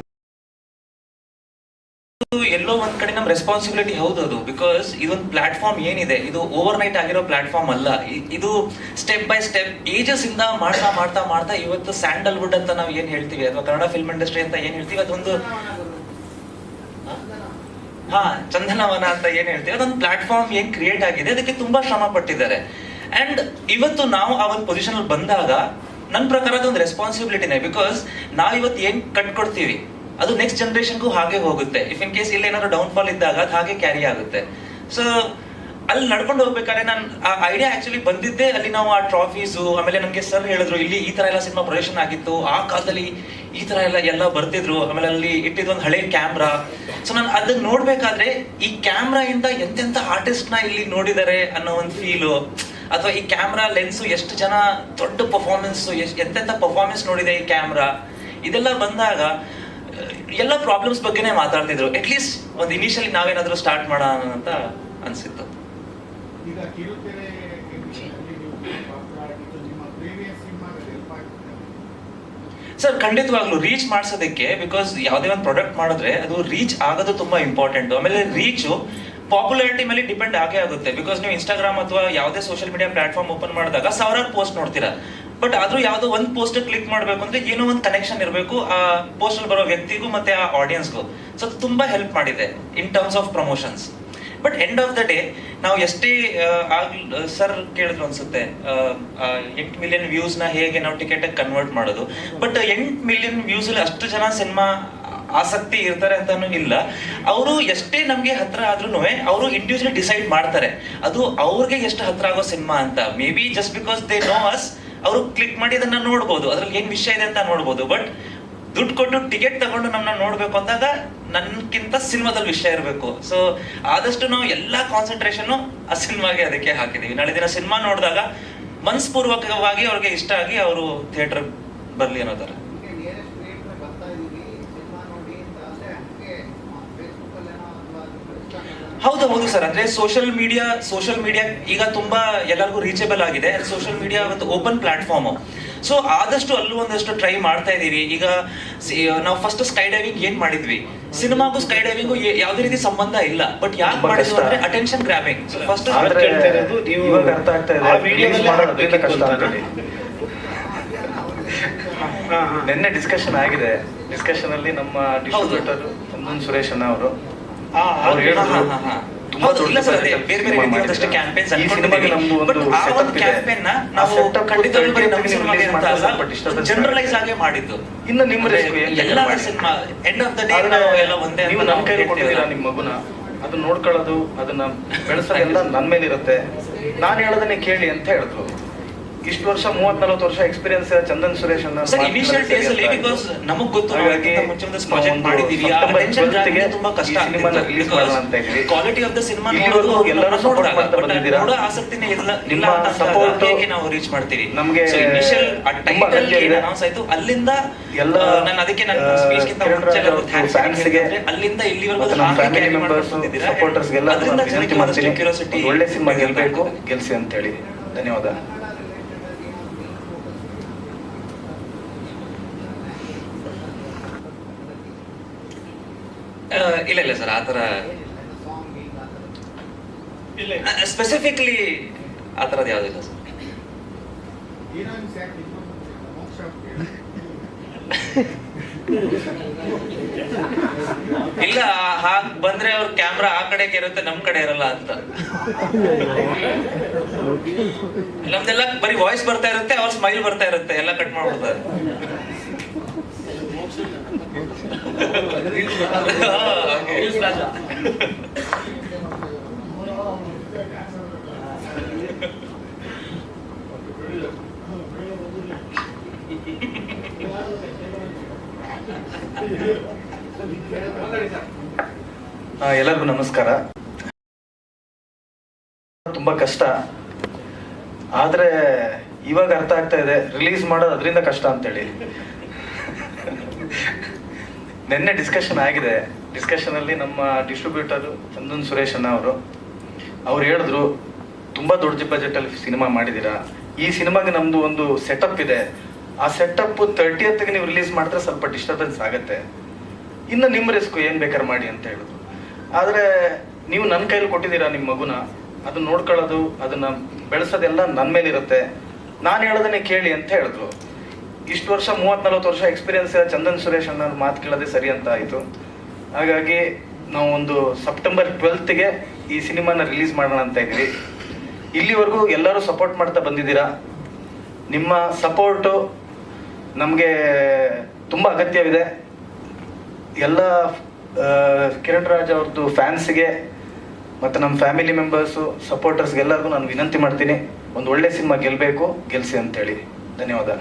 ಎಲ್ಲೋ ಒಂದ್ ಕಡೆ ನಮ್ ರೆಸ್ಪಾನ್ಸಿಬಿಲಿಟಿ ಹೌದು ಅದು. ಬಿಕಾಸ್ ಇದೊಂದು ಪ್ಲಾಟ್ಫಾರ್ಮ್ ಏನಿದೆ, ಇದು ಓವರ್ ನೈಟ್ ಆಗಿರೋ ಪ್ಲಾಟ್ಫಾರ್ಮ್ ಅಲ್ಲ. ಇದು ಸ್ಟೆಪ್ ಬೈ ಸ್ಟೆಪ್ ಏಜಸ್ ಇಂದ ಮಾಡ್ತಾ ಮಾಡ್ತಾ ಮಾಡ್ತಾ ಇವತ್ತು ಸ್ಯಾಂಡಲ್ವುಡ್ ಅಂತ ನಾವು ಏನ್ ಹೇಳ್ತೀವಿ? ಅಥವಾ ಕನ್ನಡ ಫಿಲ್ಮ್ ಇಂಡಸ್ಟ್ರಿ ಅಂತ ಏನ್ ಹೇಳ್ತೀವಿ? ಅದೊಂದು ಹಾ ಚಂದನವನ ಅಂತ ಏನ್ ಹೇಳ್ತೀವಿ? ಅದೊಂದು ಪ್ಲಾಟ್ಫಾರ್ಮ್ ಏನ್ ಕ್ರಿಯೇಟ್ ಆಗಿದೆ. ಅದಕ್ಕೆ ತುಂಬಾ ಶ್ರಮ ಪಟ್ಟಿದ್ದಾರೆ. ಅಂಡ್ ಇವತ್ತು ನಾವು ಆ ಒಂದು ಪೊಸಿಷನ್ ಅಲ್ಲಿ ಬಂದಾಗ ನನ್ನ ಪ್ರಕಾರ ಅದೊಂದು ರೆಸ್ಪಾನ್ಸಿಬಿಲಿಟಿನೇ ಬಿಕಾಸ್ ನಾವ್ ಇವತ್ತು ಏನ್ ಕಟ್ಕೊಡ್ತೀವಿ? ಅದು ನೆಕ್ಸ್ಟ್ ಜನರೇಷನ್ಗೂ ಹಾಗೆ ಹೋಗುತ್ತೆ. ಇಫ್ ಇನ್ ಕೇಸ್ ಇಲ್ಲಿ ಏನಾದ್ರು ಡೌನ್ ಫಾಲ್ ಇದ್ದಾಗ ಅದು ಹಾಗೆ ಕ್ಯಾರಿ ಆಗುತ್ತೆ. ಸೊ ಅಲ್ಲಿ ನಡ್ಕೊಂಡು ಹೋಗ್ಬೇಕಾದ್ರೆ ನಾನು ಆ ಐಡಿಯಾ ಆಕ್ಚುಲಿ ಬಂದಿದ್ದೆ ಅಲ್ಲಿ ನಾವು ಆ ಟ್ರಾಫೀಸು ಆಮೇಲೆ ನಮಗೆ ಸರ್ ಹೇಳಿದ್ರು, ಇಲ್ಲಿ ಈ ತರ ಎಲ್ಲ ಸಿನಿಮಾ ಪ್ರೊಡಕ್ಷನ್ ಆಗಿತ್ತು, ಆ ಕಾಲದಲ್ಲಿ ಈ ತರ ಎಲ್ಲ ಎಲ್ಲ ಬರ್ತಿದ್ರು, ಆಮೇಲೆ ಅಲ್ಲಿ ಇಟ್ಟಿದ್ದು ಒಂದು ಹಳೆ ಕ್ಯಾಮ್ರಾ ಸೊ ನಾನು ಅದನ್ನ ನೋಡ್ಬೇಕಾದ್ರೆ ಈ ಕ್ಯಾಮ್ರಾ ಇಂದ ಎಂತೆಂತ ಆರ್ಟಿಸ್ಟ್ನ ಇಲ್ಲಿ ನೋಡಿದ್ದಾರೆ ಅನ್ನೋ ಒಂದು ಫೀಲು ಅಥವಾ ಈ ಕ್ಯಾಮ್ರಾ ಲೆನ್ಸು ಎಷ್ಟು ಜನ ದೊಡ್ಡ ಪರ್ಫಾರ್ಮೆನ್ಸ್ ಎಂತೆಂತ ಪರ್ಫಾರ್ಮೆನ್ಸ್ ನೋಡಿದೆ ಈ ಕ್ಯಾಮ್ರಾ ಇದೆಲ್ಲ ಬಂದಾಗ ಎಲ್ಲ ಪ್ರಾಬ್ಲಮ್ಸ್ ಬಗ್ಗೆನೇ ಮಾತಾಡ್ತಿದ್ರು. ಅಟ್ಲೀಸ್ಟ್ ಒಂದು ಇನಿಷಿಯಲಿ ನಾವೇನಾದ್ರೂ ಸ್ಟಾರ್ಟ್ ಮಾಡೋಣ ಅಂತ ಅನ್ಸಿತ್ತು. ಸರ್ ಖಂಡಿತವಾಗ್ಲು ರೀಚ್ ಮಾಡಿಸೋದಕ್ಕೆ ಬಿಕಾಸ್ ಯಾವುದೇ ಒಂದು ಪ್ರಾಡಕ್ಟ್ ಮಾಡಿದ್ರೆ ಅದು ರೀಚ್ ಆಗೋದು ತುಂಬಾ ಇಂಪಾರ್ಟೆಂಟ್ ಆಮೇಲೆ ರೀಚು ಪಾಪ್ಯುಲಾರಿಟಿ ಮೇಲೆ ಡಿಪೆಂಡ್ ಆಗೇ ಆಗುತ್ತೆ. ಬಿಕಾಸ್ ನೀವು ಇನ್ಸ್ಟಾಗ್ರಾಮ್ ಅಥವಾ ಯಾವುದೇ ಸೋಷಿಯಲ್ ಮೀಡಿಯಾ ಪ್ಲಾಟ್ಫಾರ್ಮ್ ಓಪನ್ ಮಾಡಿದಾಗ ಸಾವಿರಾರು ಪೋಸ್ಟ್ ನೋಡ್ತೀರಾ. ಬಟ್ ಆದ್ರೂ ಯಾವುದೋ ಒಂದು ಪೋಸ್ಟ್ ಕ್ಲಿಕ್ ಮಾಡಬೇಕು ಅಂದ್ರೆ ಏನೋ ಒಂದು ಕನೆಕ್ಷನ್ ಇರಬೇಕು, ಆ ಪೋಸ್ಟ್ ಅಲ್ಲಿ ಬರೋ ವ್ಯಕ್ತಿಗೂ ಮತ್ತೆ ಆ ಆಡಿಯನ್ಸ್ಗೂ ಸೊ ಅದು ತುಂಬಾ ಹೆಲ್ಪ್ ಮಾಡಿದೆ in terms of promotions but end of the day ನಾವು ಎಷ್ಟೇ ಸರ್ ಕೇಳಿದ್ರು ಅನ್ಸುತ್ತೆ ಎಂಟ್ ಮಿಲಿಯನ್ ವ್ಯೂಸ್ನ ಹೇಗೆ ನಾವು ಟಿಕೆಟ್ ಕನ್ವರ್ಟ್ ಮಾಡೋದು. ಬಟ್ ಎಂಟ್ ಮಿಲಿಯನ್ ವ್ಯೂಸ್ ಅಲ್ಲಿ ಅಷ್ಟು ಜನ ಸಿನಿಮಾ ಆಸಕ್ತಿ ಇರ್ತಾರೆ ಅಂತಾನು ಇಲ್ಲ. ಅವರು ಎಷ್ಟೇ ನಮ್ಗೆ ಹತ್ರ ಆದ್ರೂ ಅವರು ಇಂಡಿವಿಜುವಲಿ ಡಿಸೈಡ್ ಮಾಡ್ತಾರೆ. ಅದು ಅವ್ರಿಗೆ ಎಷ್ಟು ಹತ್ರ ಆಗೋ ಸಿನಿಮಾ ಅಂತ. Maybe just because they know us ಅವರು ಕ್ಲಿಕ್ ಮಾಡಿ ಅದನ್ನ ನೋಡ್ಬೋದು. ಅದ್ರಲ್ಲಿ ಏನ್ ವಿಷಯ ಇದೆ ಅಂತ ನೋಡ್ಬೋದು. ಬಟ್ ದುಡ್ಡು ಕೊಟ್ಟು ಟಿಕೆಟ್ ತಗೊಂಡು ನಮ್ಮನ್ನ ನೋಡ್ಬೇಕು ಅಂದಾಗ ನನ್ಕಿಂತ ಸಿನಿಮಾದಲ್ಲಿ ವಿಷಯ ಇರಬೇಕು. ಸೊ ಆದಷ್ಟು ನಾವು ಎಲ್ಲಾ ಕಾನ್ಸಂಟ್ರೇಷನ್ ಆ ಸಿನಿಮಾಗೆ ಅದಕ್ಕೆ ಹಾಕಿದೀವಿ. ನಾಳೆ ದಿನ ಸಿನಿಮಾ ನೋಡಿದಾಗ ಮನಸ್ಪೂರ್ವಕವಾಗಿ ಅವ್ರಿಗೆ ಇಷ್ಟ ಆಗಿ ಅವರು ಥಿಯೇಟರ್ ಬರ್ಲಿ ಅನ್ನೋ ತರ ಹೀಗೆ ನಿಯರೆಸ್ಟ್ ಕ್ರಿಯೇಟರ್ ಬರ್ತಾ ಇದೀವಿ ಸಿನಿಮಾ ನೋಡಿ ಅಂತ ಅಂದ್ರೆ ಹಂಗೆ ಫೇಸ್ಬುಕ್ ಅಲ್ಲೇನೋ ಅಥವಾ ಇನ್ಸ್ಟಾಗ್ರಾಮ್ ಹೌದು ಹೌದು ಸರ್. ಅಂದ್ರೆ ಸೋಷಿಯಲ್ ಮೀಡಿಯಾ ಸೋಷಿಯಲ್ ಮೀಡಿಯಾ ಈಗ ತುಂಬಾ ಎಲ್ಲರಿಗೂ ರೀಚೇಬಲ್ ಆಗಿದೆ. ಸೋಷಿಯಲ್ ಮೀಡಿಯಾ ಒಂದು ಓಪನ್ ಪ್ಲಾಟ್ಫಾರ್ಮ್ ಸೊ ಆದಷ್ಟು ಅಲ್ಲೂ ಒಂದಷ್ಟು ಟ್ರೈ ಮಾಡ್ತಾ ಇದೀವಿ ಈಗ ನಾವು ಫಸ್ಟ್ ಸ್ಕೈ ಡೈವಿಂಗ್ ಏನ್ ಮಾಡಿದ್ವಿ? ಸಿನಿಮಾಗೂ ಸ್ಕೈ ಡೈವಿಂಗು ಯಾವುದೇ ರೀತಿ ಸಂಬಂಧ ಇಲ್ಲ. ಬಟ್ ಯಾಕೆ ಮಾಡಿದ್ವಿ. ಅಂದ್ರೆ ಅಟೆನ್ಷನ್ ಗ್ರಾಬಿಂಗ್ ಫಸ್ಟ್ ಅರ್ಥ ಆಗ್ತಾ ಇದೆ. ನಿನ್ನೆ ಡಿಸ್ಕಷನ್ ಆಗಿದೆ. ಡಿಸ್ಕಷನ್ ಅಲ್ಲಿ ನಮ್ಮ ಡಿಸ್ಟ್ರಿಬ್ಯೂಟರ್ ಸುರೇಶ್ ಅಣ್ಣ ಅವರು. ಅವ್ರು ಆ, ಹೇಳಿದ್ರು ಹಾ, ಹಾ, ಹಾ. ತುಂಬಾ ಹೌದು, ಇಲ್ಲ ಸರ್, ಅದೇ ಬೇರೆ ಬೇರೆ ಸಿನಿಮಾ ರೀತಿಯ ಒಂದಷ್ಟು ಮಾಡಿದ್ದಾರೆ. ಅನ್ಕೊಂಡಿದ್ದೀವಿ. ಸಿನಿಮಾಗೆ ಒಂದು ಆ ಒಂದು ಇದೆ. campaign ನ ಆ ನಾವು setup ಬರೀ ನಮ್ಮ ಸಿನಿಮಾಗೆ ಅಂತ ಮಾಡಿದ್ರೆ ಅಲ್ಲ, ಸ್ವಲ್ಪ ಜನರಲೈಸ್. ಆಗೇ ಮಾಡಿದ್ದು ಇನ್ನು ನಿಮ್ಮ ಅಂದ್ರೆ risk ಎಲ್ಲ ಮಾಡಿ. Cinema end of the day ಆದ್ರೆ ನಾವು ಎಲ್ಲ ಒಂದೇ ನೀವು ನನ್ನ ಕೊಟ್ಟಿದ್ದೀರಾ ನಿಮ್ಮ ಮಗುನ ಅದನ್ನ ನೋಡ್ಕೊಳ್ಳೋದು ಅದನ್ನ ಬೆಳೆಸೋದೆಲ್ಲ ನನ್ನ ಮೇಲೆ ಇರುತ್ತೆ ನಾನು ಹೇಳೋದನ್ನೇ ಕೇಳಿ ಅಂತ ಹೇಳಿದ್ರು ಇಷ್ಟು ವರ್ಷ ಮೂವತ್ ನಲ್ವತ್ತು ವರ್ಷ ಎಕ್ಸ್ಪೀರಿಯನ್ಸ್ ಚಂದನ್ ಸುರೇಶ್ ಅನ್ನ ಸರ್ ಇನಿಷಿಯಲ್ ಡೇಸ್ ಅಲ್ಲಿ ಬಿಕಾಸ್ ನಮಗ್ ಗೊತ್ತು ಹಾಗಾಗಿ ಮುಂಚೆ ಪ್ರಾಜೆಕ್ಟ್ ಮಾಡಿದೀವಿ ಆ September attention 12th ಗೆ ತುಂಬಾ ಕಷ್ಟ ಸಿನಿಮಾನ release ಮಾಡೋಣ ಅಂತ ಇದ್ವಿ. ಕ್ವಾಲಿಟಿ ಆಫ್ ದ ಸಿನಿಮಾ ನೋಡೋದು ಎಲ್ಲರೂ ಸಪೋರ್ಟ್ ಮಾಡ್ತಾ ಬಂದಿದ್ದೀರಾ. ನೋಡೋ ಆಸಕ್ತಿನೇ ಇಲ್ಲ. ನಿಮ್ಮ support ಹೇಗೆ ನಾವು ರೀಚ್ ಮಾಡ್ತೀವಿ ನಮಗೆ ಇನಿಷಿಯಲ್ ಆ ಟೈಟಲ್ ಏನ್ ಅನೌನ್ಸ್ ಆಯ್ತು? ಅಲ್ಲಿಂದ ಎಲ್ಲ, ನಾನು ಅದಕ್ಕೆ ನನ್ನ ಸ್ಪೀಚ್ ಗಿಂತ ಮುಂಚೆ ಅವ್ರ thanks ಗೆ ಅಲ್ಲಿಂದ ಇಲ್ಲಿವರೆಗೂ ನಮ್ಮ ಫ್ಯಾಮಿಲಿ ಮೆಂಬರ್ಸ್ ಸಪೋರ್ಟರ್ಸ್ ಗೆಲ್ಲ ಅದರಿಂದ ಒಂದು ಒಳ್ಳೆ ಸಿನಿಮಾ ಗೆಲ್ಬೇಕು ಗೆಲ್ಸಿ ಅಂತ ಹೇಳಿ. ಧನ್ಯವಾದ. ಇಲ್ಲ ಇಲ್ಲ ಸರ್ ಆತರ ಇಲ್ಲ ಇಲ್ಲ. ಸ್ಪೆಸಿಫಿಕ್ಲಿ ಆ ಥರದ್ದು ಯಾವುದಿಲ್ಲ ಸರ್. ಇಲ್ಲ ಹಾಗ್ ಬಂದ್ರೆ ಅವ್ರ ಕ್ಯಾಮ್ರಾ ಆ ಕಡೆಗೆ ಇರುತ್ತೆ ನಮ್ ಕಡೆ ಇರಲ್ಲ ಅಂತ. ನಮ್ದೆಲ್ಲ ಬರೀ ವಾಯ್ಸ್ ಬರ್ತಾ ಇರುತ್ತೆ ಅವ್ರ ಸ್ಮೈಲ್ ಬರ್ತಾ ಇರುತ್ತೆ ಎಲ್ಲ ಕಟ್ ಮಾಡ್ಬಿಡ್ತಾರೆ. ಎಲ್ಲರಿಗೂ ನಮಸ್ಕಾರ. ತುಂಬಾ ಕಷ್ಟ. ಆದ್ರೆ ಇವಾಗ ಅರ್ಥ ಆಗ್ತಾ ಇದೆ ರಿಲೀಸ್ ಮಾಡೋದು ಅದರಿಂದ ಕಷ್ಟ ಅಂತೇಳಿ. ನಿನ್ನೆ ಡಿಸ್ಕಷನ್ ಆಗಿದೆ. ಡಿಸ್ಕಷನ್ ಅಲ್ಲಿ ನಮ್ಮ ಡಿಸ್ಟ್ರಿಬ್ಯೂಟರ್ ಚಂದನ್ ಸುರೇಶ್ ಅಣ್ಣ ಅವರು, ಅವ್ರು ಹೇಳಿದ್ರು, ತುಂಬಾ ದೊಡ್ಡ ಬಜೆಟ್ ಅಲ್ಲಿ ಸಿನಿಮಾ ಮಾಡಿದೀರಾ? ಈ ಸಿನಿಮಾಗೆ ನಮ್ದು ಒಂದು ಸೆಟಪ್ ಇದೆ. ಆ ಸೆಟಪ್ ತರ್ಟಿಯತ್ಗೆ ನೀವು ರಿಲೀಸ್ ಮಾಡಿದ್ರೆ ಸ್ವಲ್ಪ ಡಿಸ್ಟರ್ಬೆನ್ಸ್ ಆಗುತ್ತೆ. ಇನ್ನು ನಿಮ್ಮ ರಿಸ್ಕ್ ಏನ್ ಬೇಕಾದ್ರೆ ಮಾಡಿ ಅಂತ ಹೇಳಿದ್ರು. ಆದ್ರೆ ನೀವು ನನ್ನ ಕೈಲಿ ಕೊಟ್ಟಿದ್ದೀರಾ ನಿಮ್ಮ ಮಗುನ? ಅದನ್ನ ನೋಡ್ಕೊಳ್ಳೋದು, ಅದನ್ನ ಬೆಳೆಸೋದೆಲ್ಲ ನನ್ನ ಮೇಲಿರುತ್ತೆ. ನಾನು ಹೇಳೋದನ್ನೇ ಕೇಳಿ ಅಂತ ಹೇಳಿದ್ರು. ಇಷ್ಟು ವರ್ಷ ಮೂವತ್ತ್ ನಲ್ವತ್ತು ವರ್ಷ ಎಕ್ಸ್ಪೀರಿಯನ್ಸ್ ಚಂದನ್ ಸುರೇಶ್ ಅನ್ನೋ ಮಾತು ಕೇಳೋದೇ ಸರಿ ಅಂತ ಆಯ್ತು. ಹಾಗಾಗಿ ನಾವು ಒಂದು ಸೆಪ್ಟೆಂಬರ್ ಟ್ವೆಲ್ತ್ಗೆ ಈ ಸಿನಿಮಾನ ರಿಲೀಸ್ ಮಾಡೋಣ ಅಂತ ಇದ್ವಿ ಇಲ್ಲಿವರೆಗೂ ಎಲ್ಲರೂ ಸಪೋರ್ಟ್ ಮಾಡ್ತಾ ಬಂದಿದ್ದೀರಾ? ನಿಮ್ಮ ಸಪೋರ್ಟು ನಮಗೆ ತುಂಬ ಅಗತ್ಯವಿದೆ. ಎಲ್ಲ ಕಿರಣ್ ರಾಜ್ ಅವ್ರದ್ದು ಫ್ಯಾನ್ಸ್ಗೆ ಮತ್ತು ನಮ್ಮ ಫ್ಯಾಮಿಲಿ ಮೆಂಬರ್ಸು ಸಪೋರ್ಟರ್ಸ್ಗೆಲ್ಲರಿಗೂ ನಾನು ವಿನಂತಿ ಮಾಡ್ತೀನಿ. ಒಂದು ಒಳ್ಳೆ ಸಿನಿಮಾ ಗೆಲ್ಲಬೇಕು ಗೆಲ್ಲಿಸಿ ಅಂತೇಳಿ. ಧನ್ಯವಾದ.